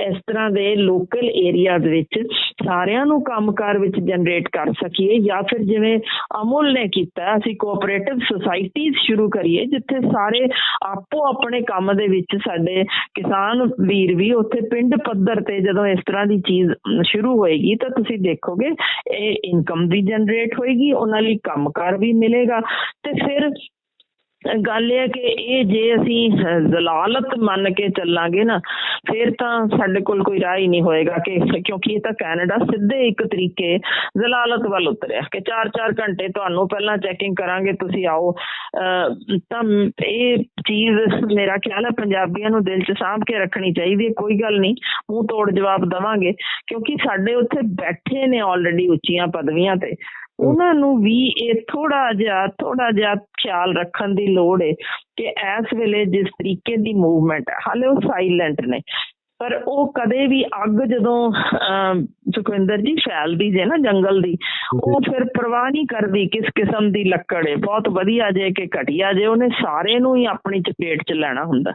ਇਸ ਤਰ੍ਹਾਂ ਦੇ ਲੋਕਲ ਏਰੀਆ ਵਿੱਚ ਸਾਰਿਆਂ ਨੂੰ ਕੰਮਕਾਰ ਵਿੱਚ ਜਨਰੇਟ ਕਰ ਸਕੀਏ ਜਾਂ ਫਿਰ ਜਿਵੇਂ ਅਮੁਲ ਨੇ ਕੀਤਾ, ਅਸੀਂ ਕੋਆਪਰੇਟਿਵ ਸੁਸਾਇਟੀਜ਼ ਸ਼ੁਰੂ ਕਰੀਏ, ਜਿੱਥੇ ਸਾਰੇ ਆਪੋ ਆਪਣੇ ਕੰਮ ਦੇ ਵਿੱਚ ਸਾਡੇ ਕਿਸਾਨ ਵੀਰ ਵੀ ਉੱਥੇ ਪਿੰਡ ਪੱਧਰ ਤੇ ਜਦੋਂ ਇਸ ਤਰ੍ਹਾਂ ਦੀ ਚੀਜ਼ ਸ਼ੁਰੂ ਹੋਏਗੀ ਤਾਂ ਤੁਸੀਂ ਦੇਖੋਗੇ ਇਹ ਇਨਕਮ ਵੀ ਜਨਰੇਟ ਹੋਏਗੀ, ਉਹਨਾਂ ਲਈ ਕੰਮਕਾਰ ਵੀ ਮਿਲੇਗਾ ਤੇ ਫਿਰ ਗੱਲ ਇਹ ਹੈ ਕਿ ਇਹ ਜੇ ਅਸੀਂ ਜ਼ਲਾਲਤ ਮੰਨ ਕੇ ਚੱਲਾਂਗੇ ਨਾ ਫਿਰ ਤਾਂ ਸਾਡੇ ਕੋਲ ਕੋਈ ਰਾਹ ਹੀ ਨਹੀਂ ਹੋਏਗਾ ਕਿ ਕਿਉਂਕਿ ਇਹ ਤਾਂ ਕੈਨੇਡਾ ਸਿੱਧੇ ਇੱਕ ਤਰੀਕੇ ਜ਼ਲਾਲਤ ਵੱਲ ਉਤਰਿਆ ਕਿ 4-4 ਘੰਟੇ ਤੁਹਾਨੂੰ ਪਹਿਲਾਂ ਚੈਕਿੰਗ ਕਰਾਂਗੇ ਤੁਸੀਂ ਆਓ। ਅਹ, ਤਾਂ ਇਹ ਚੀਜ਼ ਮੇਰਾ ਖਿਆਲ ਹੈ ਪੰਜਾਬੀਆਂ ਨੂੰ ਦਿਲ 'ਚ ਸਾਂਭ ਕੇ ਰੱਖਣੀ ਚਾਹੀਦੀ ਹੈ ਕੋਈ ਗੱਲ ਨਹੀਂ ਮੂੰਹ ਤੋੜ ਜਵਾਬ ਦਵਾਂਗੇ। ਕਿਉਂਕਿ ਸਾਡੇ ਉੱਥੇ ਬੈਠੇ ਨੇ ਆਲਰੇਡੀ ਉੱਚੀਆਂ ਪਦਵੀਆਂ ਤੇ। ਉਹਨਾਂ ਨੂੰ ਵੀ ਇਹ ਥੋੜਾ ਜਿਹਾ ਥੋੜਾ ਜਿਹਾ ਖਿਆਲ ਰੱਖਣ ਦੀ ਲੋੜ ਹੈ ਕਿ ਇਸ ਵੇਲੇ ਜਿਸ ਤਰੀਕੇ ਦੀ ਮੂਵਮੈਂਟ ਹੈ ਹਾਲੇ ਉਹ ਸਾਇਲੈਂਟ ਨੇ। ਪਰ ਉਹ ਕਦੇ ਵੀ ਅੱਗ ਜਦੋਂ ਸੁਖਵਿੰਦਰ ਜੀ ਫੈਲਦੀ ਜੇ ਨਾ ਜੰਗਲ ਦੀ ਉਹ ਫਿਰ ਪਰਵਾਹ ਨਹੀਂ ਕਰਦੀ ਕਿਸ ਕਿਸਮ ਦੀ ਲੱਕੜ ਹੈ ਬਹੁਤ ਵਧੀਆ ਜੇ ਕਿ ਘਟੀਆ ਜੇ ਉਹਨੇ ਸਾਰੇ ਨੂੰ ਹੀ ਆਪਣੀ ਚਪੇਟ 'ਚ ਲੈਣਾ ਹੁੰਦਾ।